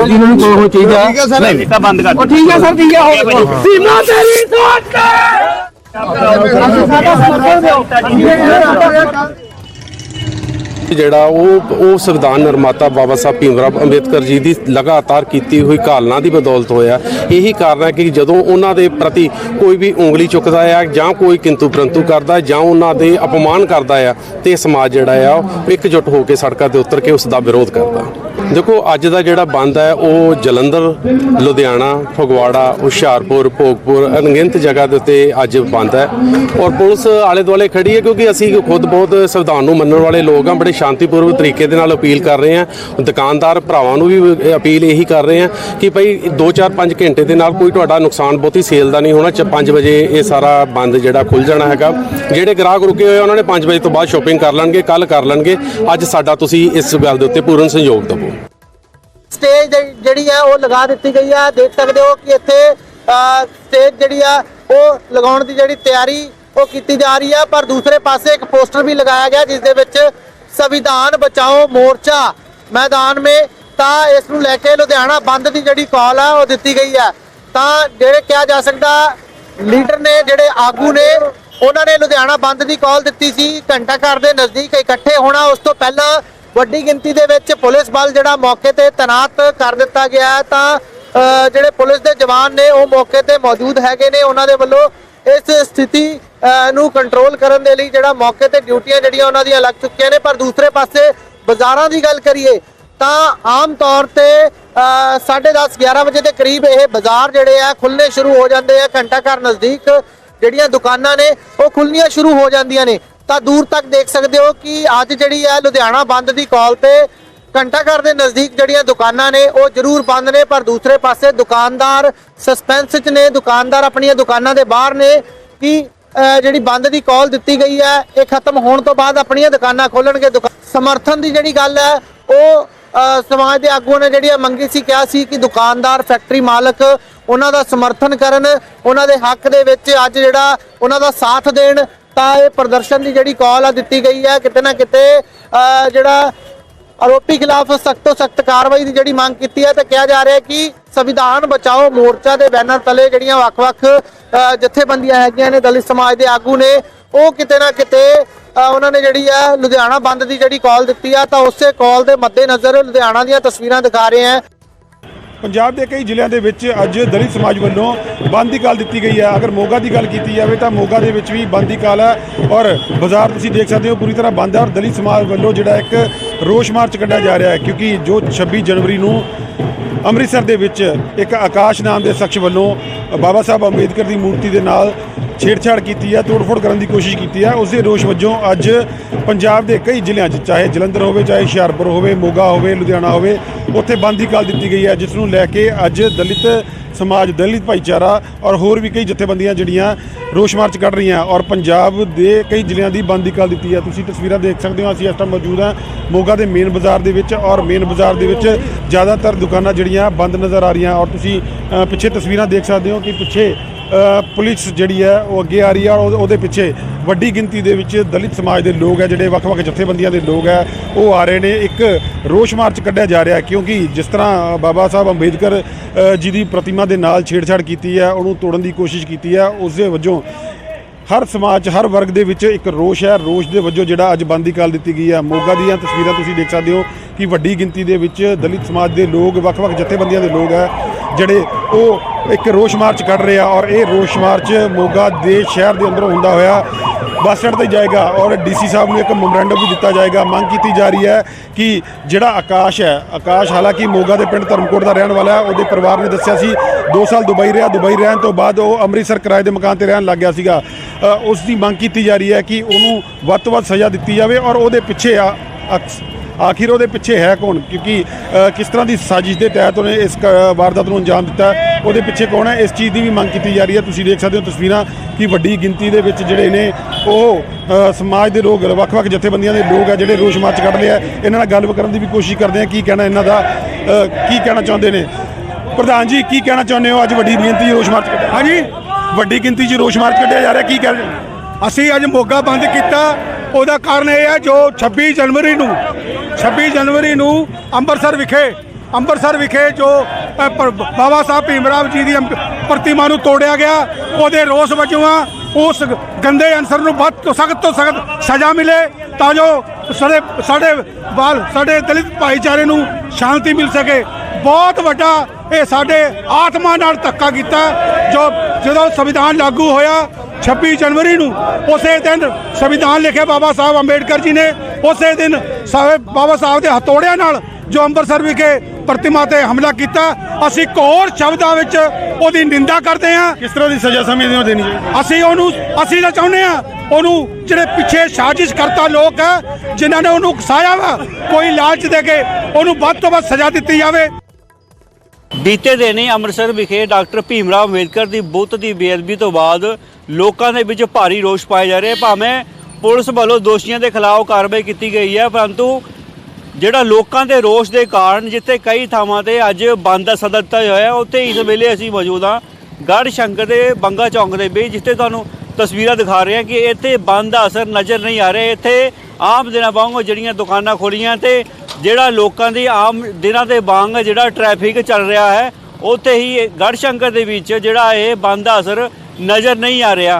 ਜੀ ਨੂੰ ਕੋਈ ਚੀਜ਼ ਆ? ਠੀਕ ਹੈ ਸਰ। ਨਹੀਂ ਤਾਂ ਬੰਦ ਕਰ ਉਹ ਠੀਕ ਹੈ ਸਰ ਠੀਕ ਹੈ ਸੀਮਾ ਤੇਰੀ ਸੋਚ ਸਾਡਾ ਸਮਰਥਨ ਦਿਓ ਜਿਹੜਾ ਉਹ ਉਹ ਸੰਵਿਧਾਨ ਨਿਰਮਾਤਾ ਬਾਬਾ ਸਾਹਿਬ ਭੀਮਰਾਵ ਅੰਬੇਦਕਰ ਜੀ ਦੀ ਲਗਾਤਾਰ ਕੀਤੀ ਹੋਈ ਕਾਲਨਾ ਦੀ ਬਦੌਲਤ ਹੋਇਆ। ਇਹੀ ਕਾਰਨ ਹੈ ਕਿ ਜਦੋਂ ਉਹਨਾਂ ਦੇ ਪ੍ਰਤੀ ਕੋਈ ਵੀ ਉਂਗਲੀ ਚੁੱਕਦਾ ਹੈ ਜਾਂ ਕੋਈ ਕਿੰਤੂ ਪ੍ਰੰਤੂ ਕਰਦਾ ਹੈ ਜਾਂ ਉਹਨਾਂ ਦੇ ਅਪਮਾਨ ਕਰਦਾ ਹੈ ਤੇ ਸਮਾਜ ਜਿਹੜਾ ਆ ਉਹ ਇਕਜੁੱਟ ਹੋ ਕੇ ਸੜਕਾਂ ਤੇ ਉਤਰ ਕੇ ਉਸ ਦਾ ਵਿਰੋਧ ਕਰਦਾ। ਦੇਖੋ ਅੱਜ ਦਾ ਜਿਹੜਾ ਬੰਦ ਹੈ ਉਹ ਜਲੰਧਰ ਲੁਧਿਆਣਾ ਫਗਵਾੜਾ ਹੁਸ਼ਿਆਰਪੁਰ ਭੋਗਪੁਰ ਅਣਗਿਣਤ ਜਗ੍ਹਾ ਦੇ ਉੱਤੇ ਅੱਜ ਬੰਦ ਹੈ। ਔਰ ਪੁਲਿਸ ਆਲੇ ਦੁਆਲੇ ਖੜੀ ਹੈ ਕਿਉਂਕਿ ਅਸੀਂ ਖੁਦ ਬਹੁਤ ਸੰਵਿਧਾਨ ਨੂੰ ਮੰਨਣ ਵਾਲੇ ਲੋਕ ਹਾਂ ਬੜੇ ਸ਼ਾਂਤੀਪੂਰਵਕ ਤਰੀਕੇ ਦੇ ਨਾਲ ਅਪੀਲ ਕਰ ਰਹੇ ਹਾਂ। ਦੁਕਾਨਦਾਰ ਭਰਾਵਾਂ ਨੂੰ ਵੀ ਅਪੀਲ ਇਹੀ ਕਰ ਰਹੇ ਹਾਂ ਕਿ ਭਾਈ 2-4-5 ਘੰਟੇ ਦੇ ਨਾਲ ਕੋਈ ਤੁਹਾਡਾ ਨੁਕਸਾਨ ਬਹੁਤੀ ਸੇਲ ਦਾ ਨਹੀਂ ਹੋਣਾ ਚ 5 ਵਜੇ ਇਹ ਸਾਰਾ ਬੰਦ ਜਿਹੜਾ ਖੁੱਲ ਜਾਣਾ ਹੈਗਾ। ਜਿਹੜੇ ਗ੍ਰਾਹਕ ਰੁਕੇ ਹੋਏ ਆ, ਉਹਨਾਂ ਨੇ 5 ਵਜੇ ਤੋਂ ਬਾਅਦ ਸ਼ਾਪਿੰਗ ਕਰ ਲੈਣਗੇ ਕੱਲ ਕਰ ਲੈਣਗੇ। ਅੱਜ ਸਾਡਾ ਤੁਸੀਂ ਇਸ ਗੱਲ ਦੇ ਉੱਤੇ ਪੂਰਨ ਸਹਿਯੋਗ ਦਿਵੋ। ਸਟੇਜ ਜਿਹੜੀ ਹੈ ਉਹ ਲਗਾ ਦਿੱਤੀ ਗਈ ਹੈ ਦੇਖ ਸਕਦੇ ਹੋ ਕਿ ਇੱਥੇ ਸਟੇਜ ਜਿਹੜੀ ਆ, ਉਹ ਲਗਾਉਣ ਦੀ ਜਿਹੜੀ ਤਿਆਰੀ ਉਹ ਕੀਤੀ ਜਾ ਰਹੀ ਹੈ ਪਰ ਦੂਸਰੇ ਪਾਸੇ ਇੱਕ ਪੋਸਟਰ ਵੀ ਲਗਾਇਆ ਗਿਆ, ਜਿਸ ਦੇ ਵਿੱਚ ਸੰਵਿਧਾਨ ਬਚਾਓ ਮੋਰਚਾ ਮੈਦਾਨ ਮੇ, ਤਾਂ ਇਸ ਨੂੰ ਲੈ ਕੇ ਲੁਧਿਆਣਾ ਬੰਦ ਦੀ ਜਿਹੜੀ ਕਾਲ ਆ, ਉਹ ਦਿੱਤੀ ਗਈ ਹੈ ਤਾਂ ਜਿਹੜੇ ਕਿਹਾ ਜਾ ਸਕਦਾ, ਲੀਡਰ ਨੇ, ਜਿਹੜੇ ਆਗੂ ਨੇ, ਉਹਨਾਂ ਨੇ ਲੁਧਿਆਣਾ ਬੰਦ ਦੀ ਕਾਲ ਦਿੱਤੀ ਸੀ। ਘੰਟਾ ਘਰ ਦੇ ਨਜ਼ਦੀਕ ਇਕੱਠੇ ਹੋਣਾ, ਉਸ ਤੋਂ ਪਹਿਲਾਂ ਵੱਡੀ ਗਿਣਤੀ ਦੇ ਵਿੱਚ ਪੁਲਿਸ ਬਲ ਜਿਹੜਾ ਮੌਕੇ ਤੇ ਤੈਨਾਤ ਕਰ ਦਿੱਤਾ ਗਿਆ ਹੈ, ਤਾਂ ਜਿਹੜੇ ਪੁਲਿਸ ਦੇ ਜਵਾਨ ਨੇ ਉਹ ਮੌਕੇ ਤੇ ਮੌਜੂਦ ਹੈਗੇ ਨੇ। ਉਹਨਾਂ ਦੇ ਵੱਲੋਂ ਇਸ ਸਥਿਤੀ ਨੂੰ ਕੰਟਰੋਲ ਕਰਨ ਦੇ ਲਈ ਜਿਹੜਾ ਮੌਕੇ ਤੇ ਡਿਊਟੀਆਂ ਜਿਹੜੀਆਂ ਉਹਨਾਂ ਦੀਆਂ ਲੱਗ ਚੁੱਕੀਆਂ ਨੇ। ਪਰ ਦੂਸਰੇ ਪਾਸੇ ਬਾਜ਼ਾਰਾਂ ਦੀ ਗੱਲ ਕਰੀਏ, ਤਾਂ ਆਮ ਤੌਰ ਤੇ 10:30 11 ਵਜੇ ਦੇ ਕਰੀਬ ਇਹ ਬਾਜ਼ਾਰ ਜਿਹੜੇ ਆ ਖੁੱਲਨੇ ਸ਼ੁਰੂ ਹੋ ਜਾਂਦੇ ਆ। ਘੰਟਾ ਘਰ ਨਜ਼ਦੀਕ ਜਿਹੜੀਆਂ ਦੁਕਾਨਾਂ ਨੇ, ਉਹ ਖੁੱਲਣੀਆਂ ਸ਼ੁਰੂ ਹੋ ਜਾਂਦੀਆਂ ਨੇ। ਤਾਂ ਦੂਰ ਤੱਕ ਦੇਖ ਸਕਦੇ ਹੋ ਕਿ ਅੱਜ ਜਿਹੜੀ ਹੈ ਲੁਧਿਆਣਾ ਬੰਦ ਦੀ ਕਾਲ ਤੇ ਘੰਟਾ ਘਰ ਦੇ ਨਜ਼ਦੀਕ ਜਿਹੜੀਆਂ ਦੁਕਾਨਾਂ ਨੇ, ਉਹ ਜ਼ਰੂਰ ਬੰਦ ਨੇ, ਪਰ ਦੂਸਰੇ ਪਾਸੇ ਦੁਕਾਨਦਾਰ ਸਸਪੈਂਸ 'ਚ ਨੇ, ਦੁਕਾਨਦਾਰ ਆਪਣੀਆਂ ਦੁਕਾਨਾਂ ਦੇ ਬਾਹਰ ਨੇ ਕਿ ਜਿਹੜੀ ਬੰਦ ਦੀ ਕਾਲ ਦਿੱਤੀ ਗਈ ਹੈ, ਇਹ ਖਤਮ ਹੋਣ ਤੋਂ ਬਾਅਦ ਆਪਣੀਆਂ ਦੁਕਾਨਾਂ ਖੋਲਣਗੇ। ਦੁਕਾ- ਸਮਰਥਨ ਦੀ ਜਿਹੜੀ ਗੱਲ ਹੈ, ਉਹ ਸਮਾਜ ਦੇ ਆਗੂਆਂ ਨੇ ਜਿਹੜੀ ਇਹ ਮੰਗੀ ਸੀ, ਕਿਹਾ ਸੀ ਕਿ ਦੁਕਾਨਦਾਰ, ਫੈਕਟਰੀ ਮਾਲਕ ਉਹਨਾਂ ਦਾ ਸਮਰਥਨ ਕਰਨ, ਉਹਨਾਂ ਦੇ ਹੱਕ ਦੇ ਵਿੱਚ ਅੱਜ ਜਿਹੜਾ ਉਹਨਾਂ ਦਾ ਸਾਥ ਦੇਣ ਤਾਂ ਇਹ ਪ੍ਰਦਰਸ਼ਨ ਦੀ ਜਿਹੜੀ ਕਾਲ ਆ ਦਿੱਤੀ ਗਈ ਹੈ ਕਿਤੇ ਨਾ ਕਿਤੇ ਅਹ, ਜਿਹੜਾ ਆਰੋਪੀ ਖਿਲਾਫ ਸਖਤ ਤੋਂ ਸਖਤ ਕਾਰਵਾਈ ਦੀ ਜਿਹੜੀ ਮੰਗ ਕੀਤੀ ਹੈ ਤੇ ਕਿਹਾ ਜਾ ਰਿਹਾ ਹੈ ਕਿ ਸੰਵਿਧਾਨ ਬਚਾਓ ਮੋਰਚਾ ਦੇ ਬੈਨਰ ਤਲੇ ਜਿਹੜੀਆਂ ਵੱਖ-ਵੱਖ ਅ, ਜਥੇਬੰਦੀਆਂ ਹੈਗੀਆਂ ਨੇ ਦਲਿਤ ਸਮਾਜ ਦੇ ਆਗੂ ਨੇ ਉਹ ਕਿਤੇ ਨਾ ਕਿਤੇ ਉਹਨਾਂ ਨੇ ਜਿਹੜੀ ਆ ਲੁਧਿਆਣਾ ਬੰਦ ਦੀ ਜਿਹੜੀ ਕਾਲ ਦਿੱਤੀ ਆ ਤਾਂ ਉਸੇ ਕਾਲ ਦੇ ਮੱਦੇਨਜ਼ਰ ਲੁਧਿਆਣਾ ਦੀਆਂ ਤਸਵੀਰਾਂ ਦਿਖਾ ਰਹੇ ਹਾਂ ਪੰਜਾਬ ਦੇ ਕਈ ਜ਼ਿਲ੍ਹਿਆਂ ਦੇ ਵਿੱਚ ਅੱਜ ਦਲਿਤ ਸਮਾਜ ਵੱਲੋਂ ਬੰਦ ਦੀ ਕਾਲ ਦਿੱਤੀ ਗਈ ਹੈ। ਅਗਰ ਮੋਗਾ ਦੀ ਗੱਲ ਕੀਤੀ ਜਾਵੇ ਤਾਂ ਮੋਗਾ ਦੇ ਵਿੱਚ ਵੀ ਬੰਦ ਦੀ ਕਾਲ ਹੈ ਔਰ ਬਾਜ਼ਾਰ ਤੁਸੀਂ ਦੇਖ ਸਕਦੇ ਹੋ ਪੂਰੀ ਤਰ੍ਹਾਂ ਬੰਦ ਹੈ ਔਰ ਦਲਿਤ ਸਮਾਜ ਵੱਲੋਂ ਜਿਹੜਾ ਇੱਕ ਰੋਸ ਮਾਰਚ ਕੱਢਿਆ ਜਾ ਰਿਹਾ ਹੈ ਕਿਉਂਕਿ ਜੋ 26 ਜਨਵਰੀ ਨੂੰ ਅੰਮ੍ਰਿਤਸਰ ਦੇ ਵਿੱਚ ਇੱਕ ਆਕਾਸ਼ ਨਾਮ ਦੇ ਸ਼ਖਸ ਵੱਲੋਂ ਬਾਬਾ ਸਾਹਿਬ ਅੰਬੇਦਕਰ ਦੀ ਮੂਰਤੀ ਦੇ ਨਾਲ ਛੇੜਛਾੜ ਕੀਤੀ ਹੈ, ਤੋੜਫੋੜ ਕਰਨ ਦੀ ਕੋਸ਼ਿਸ਼ ਕੀਤੀ ਹੈ। ਉਸ ਦੇ ਰੋਸ਼ ਵਜੋਂ ਅੱਜ ਪੰਜਾਬ ਦੇ ਕਈ ਜ਼ਿਲ੍ਹਿਆਂ 'ਚ, ਚਾਹੇ ਜਲੰਧਰ ਹੋਵੇ, ਚਾਹੇ ਹੁਸ਼ਿਆਰਪੁਰ ਹੋਵੇ, ਮੋਗਾ ਹੋਵੇ, ਲੁਧਿਆਣਾ ਹੋਵੇ, ਉੱਥੇ ਬੰਦ ਦੀ ਕਾਲ ਦਿੱਤੀ ਗਈ ਹੈ, ਜਿਸ ਨੂੰ ਲੈ ਕੇ ਅੱਜ ਦਲਿਤ ਸਮਾਜ, ਦਲਿਤ ਭਾਈਚਾਰਾ ਔਰ ਹੋਰ ਵੀ ਕਈ ਜਥੇਬੰਦੀਆਂ ਜਿਹੜੀਆਂ ਰੋਸ਼ ਮਾਰਚ ਕੱਢ ਰਹੀਆਂ ਔਰ ਪੰਜਾਬ ਦੇ ਕਈ ਜ਼ਿਲ੍ਹਿਆਂ ਦੀ ਬੰਦ ਦੀ ਕਾਲ ਦਿੱਤੀ ਹੈ। ਤੁਸੀਂ ਤਸਵੀਰਾਂ ਦੇਖ ਸਕਦੇ ਹੋ, ਅਸੀਂ ਇਸ ਟਾਈਮ ਮੌਜੂਦ ਹਾਂ ਮੋਗਾ ਦੇ ਮੇਨ ਬਾਜ਼ਾਰ ਦੇ ਵਿੱਚ ਔਰ ਮੇਨ ਬਾਜ਼ਾਰ ਦੇ ਵਿੱਚ ਜ਼ਿਆਦਾਤਰ ਦੁਕਾਨਾਂ ਜਿਹੜੀਆਂ ਬੰਦ ਨਜ਼ਰ ਆ ਰਹੀਆਂ ਔਰ ਤੁਸੀਂ ਪਿੱਛੇ ਤਸਵੀਰਾਂ ਦੇਖ ਸਕਦੇ ਹੋ ਕਿ ਪਿੱਛੇ ਪੁਲਿਸ ਜਿਹੜੀ ਹੈ, ਉਹ ਅੱਗੇ ਆ ਰਹੀ ਹੈ ਔਰ ਉਹਦੇ- ਉਹਦੇ ਪਿੱਛੇ ਵੱਡੀ ਗਿਣਤੀ ਦੇ ਵਿੱਚ ਦਲਿਤ ਸਮਾਜ ਦੇ ਲੋਕ ਹੈ, ਜਿਹੜੇ ਵੱਖ-ਵੱਖ ਜਥੇਬੰਦੀਆਂ ਦੇ ਲੋਕ ਹੈ, ਉਹ ਆ ਰਹੇ ਨੇ। ਇੱਕ ਰੋਸ਼ ਮਾਰਚ ਕੱਢਿਆ ਜਾ ਰਿਹਾ ਕਿਉਂਕਿ ਜਿਸ ਤਰ੍ਹਾਂ ਬਾਬਾ ਸਾਹਿਬ ਅੰਬੇਦਕਰ ਜੀ ਦੀ ਪ੍ਰਤਿਮਾ ਦੇ ਨਾਲ ਛੇੜਛਾੜ ਕੀਤੀ ਹੈ, ਉਹਨੂੰ ਤੋੜਨ ਦੀ ਕੋਸ਼ਿਸ਼ ਕੀਤੀ ਹੈ, ਉਸ ਦੇ ਵਜੋਂ ਹਰ ਸਮਾਜ, ਹਰ ਵਰਗ ਦੇ ਵਿੱਚ ਇੱਕ ਰੋਸ਼ ਹੈ। ਰੋਸ਼ ਦੇ ਵਜੋਂ ਜਿਹੜਾ ਅੱਜ ਬੰਦੀ ਦੀ ਕਾਲ ਦਿੱਤੀ ਗਈ ਹੈ। ਮੋਗਾ ਦੀਆਂ ਤਸਵੀਰਾਂ ਤੁਸੀਂ ਦੇਖ ਸਕਦੇ ਹੋ ਕਿ ਵੱਡੀ ਗਿਣਤੀ ਦੇ ਵਿੱਚ ਦਲਿਤ ਸਮਾਜ ਦੇ ਲੋਕ, ਵੱਖ-ਵੱਖ ਜਥੇਬੰਦੀਆਂ ਦੇ ਲੋਕ ਹੈ ਜਿਹੜੇ ਉਹ ਇੱਕ ਰੋਸ਼ ਮਾਰਚ ਕੱਢ ਰਹੇ ਆ ਔਰ ਇਹ ਰੋਸ਼ ਮਾਰਚ ਮੋਗਾ ਦੇ ਸ਼ਹਿਰ ਦੇ ਅੰਦਰੋਂ ਹੁੰਦਾ ਹੋਇਆ ਬੱਸ ਸਟੈਂਡ ਤੇ ਜਾਏਗਾ ਔਰ ਡੀਸੀ ਸਾਹਿਬ ਨੂੰ ਇੱਕ ਮੈਮੋਰੈਂਡਮ ਵੀ ਦਿੱਤਾ ਜਾਏਗਾ। ਮੰਗ ਕੀਤੀ ਜਾ ਰਹੀ ਹੈ ਕਿ ਜਿਹੜਾ ਆਕਾਸ਼ ਹੈ, ਆਕਾਸ਼ ਹਾਲਾਂਕਿ ਮੋਗਾ ਦੇ ਪਿੰਡ ਧਰਮਕੋਟ ਦਾ ਰਹਿਣ ਵਾਲਾ ਹੈ, ਉਹਦੇ ਪਰਿਵਾਰ ਨੇ ਦੱਸਿਆ ਸੀ 2 ਸਾਲ ਦੁਬਈ ਰਿਹਾ, ਦੁਬਈ ਰਹਿਣ ਤੋਂ ਬਾਅਦ ਉਹ ਅੰਮ੍ਰਿਤਸਰ ਕਿਰਾਏ ਦੇ ਮਕਾਨ ਤੇ ਰਹਿਣ ਲੱਗ ਗਿਆ ਸੀਗਾ। ਉਸ ਦੀ ਮੰਗ ਕੀਤੀ ਜਾ ਰਹੀ ਹੈ ਕਿ ਉਹਨੂੰ ਵੱਧ ਤੋਂ ਵੱਧ ਸਜ਼ਾ ਦਿੱਤੀ ਜਾਵੇ ਔਰ ਉਹਦੇ ਪਿੱਛੇ ਆ, ਅਕਸ- ਆਖਿਰ ਉਹਦੇ ਪਿੱਛੇ ਹੈ ਕੌਣ? ਕਿਉਂਕਿ ਕਿਸ ਤਰ੍ਹਾਂ ਦੀ ਸਾਜ਼ਿਸ਼ ਦੇ ਤਹਿਤ ਉਹਨੇ ਇਸ ਵਾਰਦਾਤ ਨੂੰ ਅੰਜਾਮ ਦਿੱਤਾ? ਉਹਦੇ ਪਿੱਛੇ ਕੌਣ ਹੈ? ਇਸ ਚੀਜ਼ ਦੀ ਵੀ ਮੰਗ ਕੀਤੀ ਜਾ ਰਹੀ ਹੈ। ਤੁਸੀਂ ਦੇਖ ਸਕਦੇ ਹੋ ਤਸਵੀਰਾਂ ਕਿ ਵੱਡੀ ਗਿਣਤੀ ਦੇ ਵਿੱਚ ਜਿਹੜੇ ਨੇ ਉਹ ਸਮਾਜ ਦੇ ਲੋਕ ਵੱਖ-ਵੱਖ ਜਥੇਬੰਦੀਆਂ ਦੇ ਲੋਕ ਆ ਜਿਹੜੇ ਰੋਸ਼ ਮਾਰਚ ਕੱਢ ਲਿਆ ਇਹਨਾਂ ਨਾਲ ਗੱਲ ਕਰਨ ਦੀ ਵੀ ਕੋਸ਼ਿਸ਼ ਕਰਦੇ ਆ। ਕੀ ਕਹਿਣਾ ਇਹਨਾਂ ਦਾ? ਕੀ ਕਹਿਣਾ ਚਾਹੁੰਦੇ ਨੇ? ਪ੍ਰਧਾਨ ਜੀ ਕੀ ਕਹਿਣਾ ਚਾਹੁੰਦੇ ਹੋ? ਅੱਜ ਵੱਡੀ ਗਿਣਤੀ ਰੋਸ਼ ਮਾਰਚ ਕੱਢਿਆ ਹਾਂਜੀ। ਵੱਡੀ ਗਿਣਤੀ 'ਚ ਰੋਸ਼ ਮਾਰਚ ਕੱਢਿਆ ਜਾ ਰਿਹਾ। ਕੀ ਕਹਿ ਰਹੇ ਅਸੀਂ ਅੱਜ ਮੋਗਾ ਬੰਦ ਕੀਤਾ। ਉਹਦਾ ਕਾਰਨ ਇਹ ਹੈ ਜੋ 26 ਜਨਵਰੀ ਨੂੰ 26 ਜਨਵਰੀ ਨੂੰ ਅੰਮ੍ਰਿਤਸਰ ਵਿਖੇ ਅੰਮ੍ਰਿਤਸਰ ਵਿਖੇ ਜੋ ਬਾਬਾ ਸਾਹਿਬ ਭੀਮ ਰਾਵ ਜੀ ਦੀ ਅੰਬ- ਪ੍ਰਤਿਮਾ ਨੂੰ ਤੋੜਿਆ ਗਿਆ। ਉਹਦੇ ਰੋਸ ਵਜੋਂ ਆ ਉਸ ਗੰਦੇ ਅਨਸਰ ਨੂੰ ਵੱਧ ਤੋਂ ਸਖਤ ਤੋਂ ਸਖਤ ਸਜ਼ਾ ਮਿਲੇ ਤਾਂ ਜੋ ਸਾਡੇ ਸਾਡੇ ਬਾਲ, ਸਾਡੇ ਦਲਿਤ ਭਾਈਚਾਰੇ ਨੂੰ ਸ਼ਾਂਤੀ ਮਿਲ ਸਕੇ। ਬਹੁਤ ਵੱਡਾ ਇਹ ਸਾਡੇ ਆਤਮਾ ਨਾਲ ਧੱਕਾ ਕੀਤਾ ਜੋ ਜਦੋਂ ਸੰਵਿਧਾਨ ਲਾਗੂ ਹੋਇਆ 26 ਜਨਵਰੀ ਨੂੰ ਉਸੇ ਦਿਨ ਸੰਵਿਧਾਨ ਲਿਖਿਆ ਬਾਬਾ ਸਾਹਿਬ ਅੰਬੇਡਕਰ ਜੀ ਨੇ ਉਸੇ ਦਿਨ ਸਾਹਿਬ ਬਾਬਾ ਸਾਹਿਬ ਦੇ ਹਥੌੜਿਆਂ ਨਾਲ ਜੋ ਅੰਮ੍ਰਿਤਸਰ ਵਿਖੇ ਪ੍ਰਤਿਮਾ ਤੇ ਹਮਲਾ ਕੀਤਾ। ਅਸੀਂ ਇੱਕ ਹੋਰ ਸ਼ਬਦਾਂ ਵਿੱਚ ਉਹਦੀ ਨਿੰਦਾ ਕਰਦੇ ਹਾਂ। ਕਿਸ ਤਰ੍ਹਾਂ ਦੀ ਸਜ਼ਾ ਸਮਝਦੇ ਹੋ ਦੇਣੀ ਅਸੀਂ ਉਹਨੂੰ ਅਸੀਂ ਤਾਂ ਚਾਹੁੰਦੇ ਆ ਉਹਨੂੰ ਜਿਹੜੇ ਪਿੱਛੇ ਸਾਜ਼ਿਸ਼ ਕਰਤਾ ਲੋਕ ਹੈ ਜਿਨ੍ਹਾਂ ਨੇ ਉਹਨੂੰ ਉਕਸਾਇਆ ਵਾ ਕੋਈ ਲਾਲਚ ਦੇ ਕੇ ਉਹਨੂੰ ਵੱਧ ਤੋਂ ਵੱਧ ਸਜ਼ਾ ਦਿੱਤੀ ਜਾਵੇ। ਬੀਤੇ ਦਿਨੀ ਅੰਮ੍ਰਿਤਸਰ ਵਿਖੇ ਡਾਕਟਰ ਭੀਮਰਾਵ ਅੰਬੇਦਕਰ ਦੀ ਬੁੱਤ ਦੀ ਬੇਅਦਬੀ ਤੋਂ ਬਾਅਦ ਲੋਕਾਂ ਦੇ ਵਿੱਚ ਭਾਰੀ ਰੋਸ ਪਾਇਆ ਜਾ ਰਿਹਾ। ਭਾਵੇਂ ਪੁਲਿਸ ਵੱਲੋਂ ਦੋਸ਼ੀਆਂ ਦੇ ਖਿਲਾਫ ਕਾਰਵਾਈ ਕੀਤੀ ਗਈ ਹੈ, ਪਰੰਤੂ ਜਿਹੜਾ ਲੋਕਾਂ ਦੇ ਰੋਸ ਦੇ ਕਾਰਨ ਜਿੱਥੇ ਕਈ ਥਾਵਾਂ ਤੇ ਅੱਜ ਬੰਦ ਦਾ ਸੱਦਾ ਦਿੱਤਾ ਹੋਇਆ ਉੱਥੇ ਇਸ ਵੇਲੇ ਅਸੀਂ ਮੌਜੂਦ ਹਾਂ ਗੜ੍ਹ ਸ਼ੰਕਰ ਦੇ ਬੰਗਾ ਚੌਂਕ ਦੇ ਵਿੱਚ, ਜਿੱਥੇ ਤੁਹਾਨੂੰ ਤਸਵੀਰਾਂ ਦਿਖਾ ਰਹੇ ਹਾਂ ਕਿ ਇੱਥੇ ਬੰਦ ਦਾ ਅਸਰ ਨਜ਼ਰ ਨਹੀਂ ਆ ਰਿਹਾ। ਇੱਥੇ ਆਮ ਦਿਨਾਂ ਵਾਂਗ ਜਿਹੜੀਆਂ ਦੁਕਾਨਾਂ ਖੋਲੀਆਂ ਤੇ ਜਿਹੜਾ ਲੋਕਾਂ ਦੀ ਆਮ ਦਿਨਾਂ ਦੇ ਵਾਂਗ ਜਿਹੜਾ ਟ੍ਰੈਫਿਕ ਚੱਲ ਰਿਹਾ ਹੈ, ਉੱਥੇ ਹੀ ਗੜ੍ਹ ਸ਼ੰਕਰ ਦੇ ਵਿੱਚ ਜਿਹੜਾ ਇਹ ਬੰਦ ਦਾ ਅਸਰ ਨਜ਼ਰ ਨਹੀਂ ਆ ਰਿਹਾ।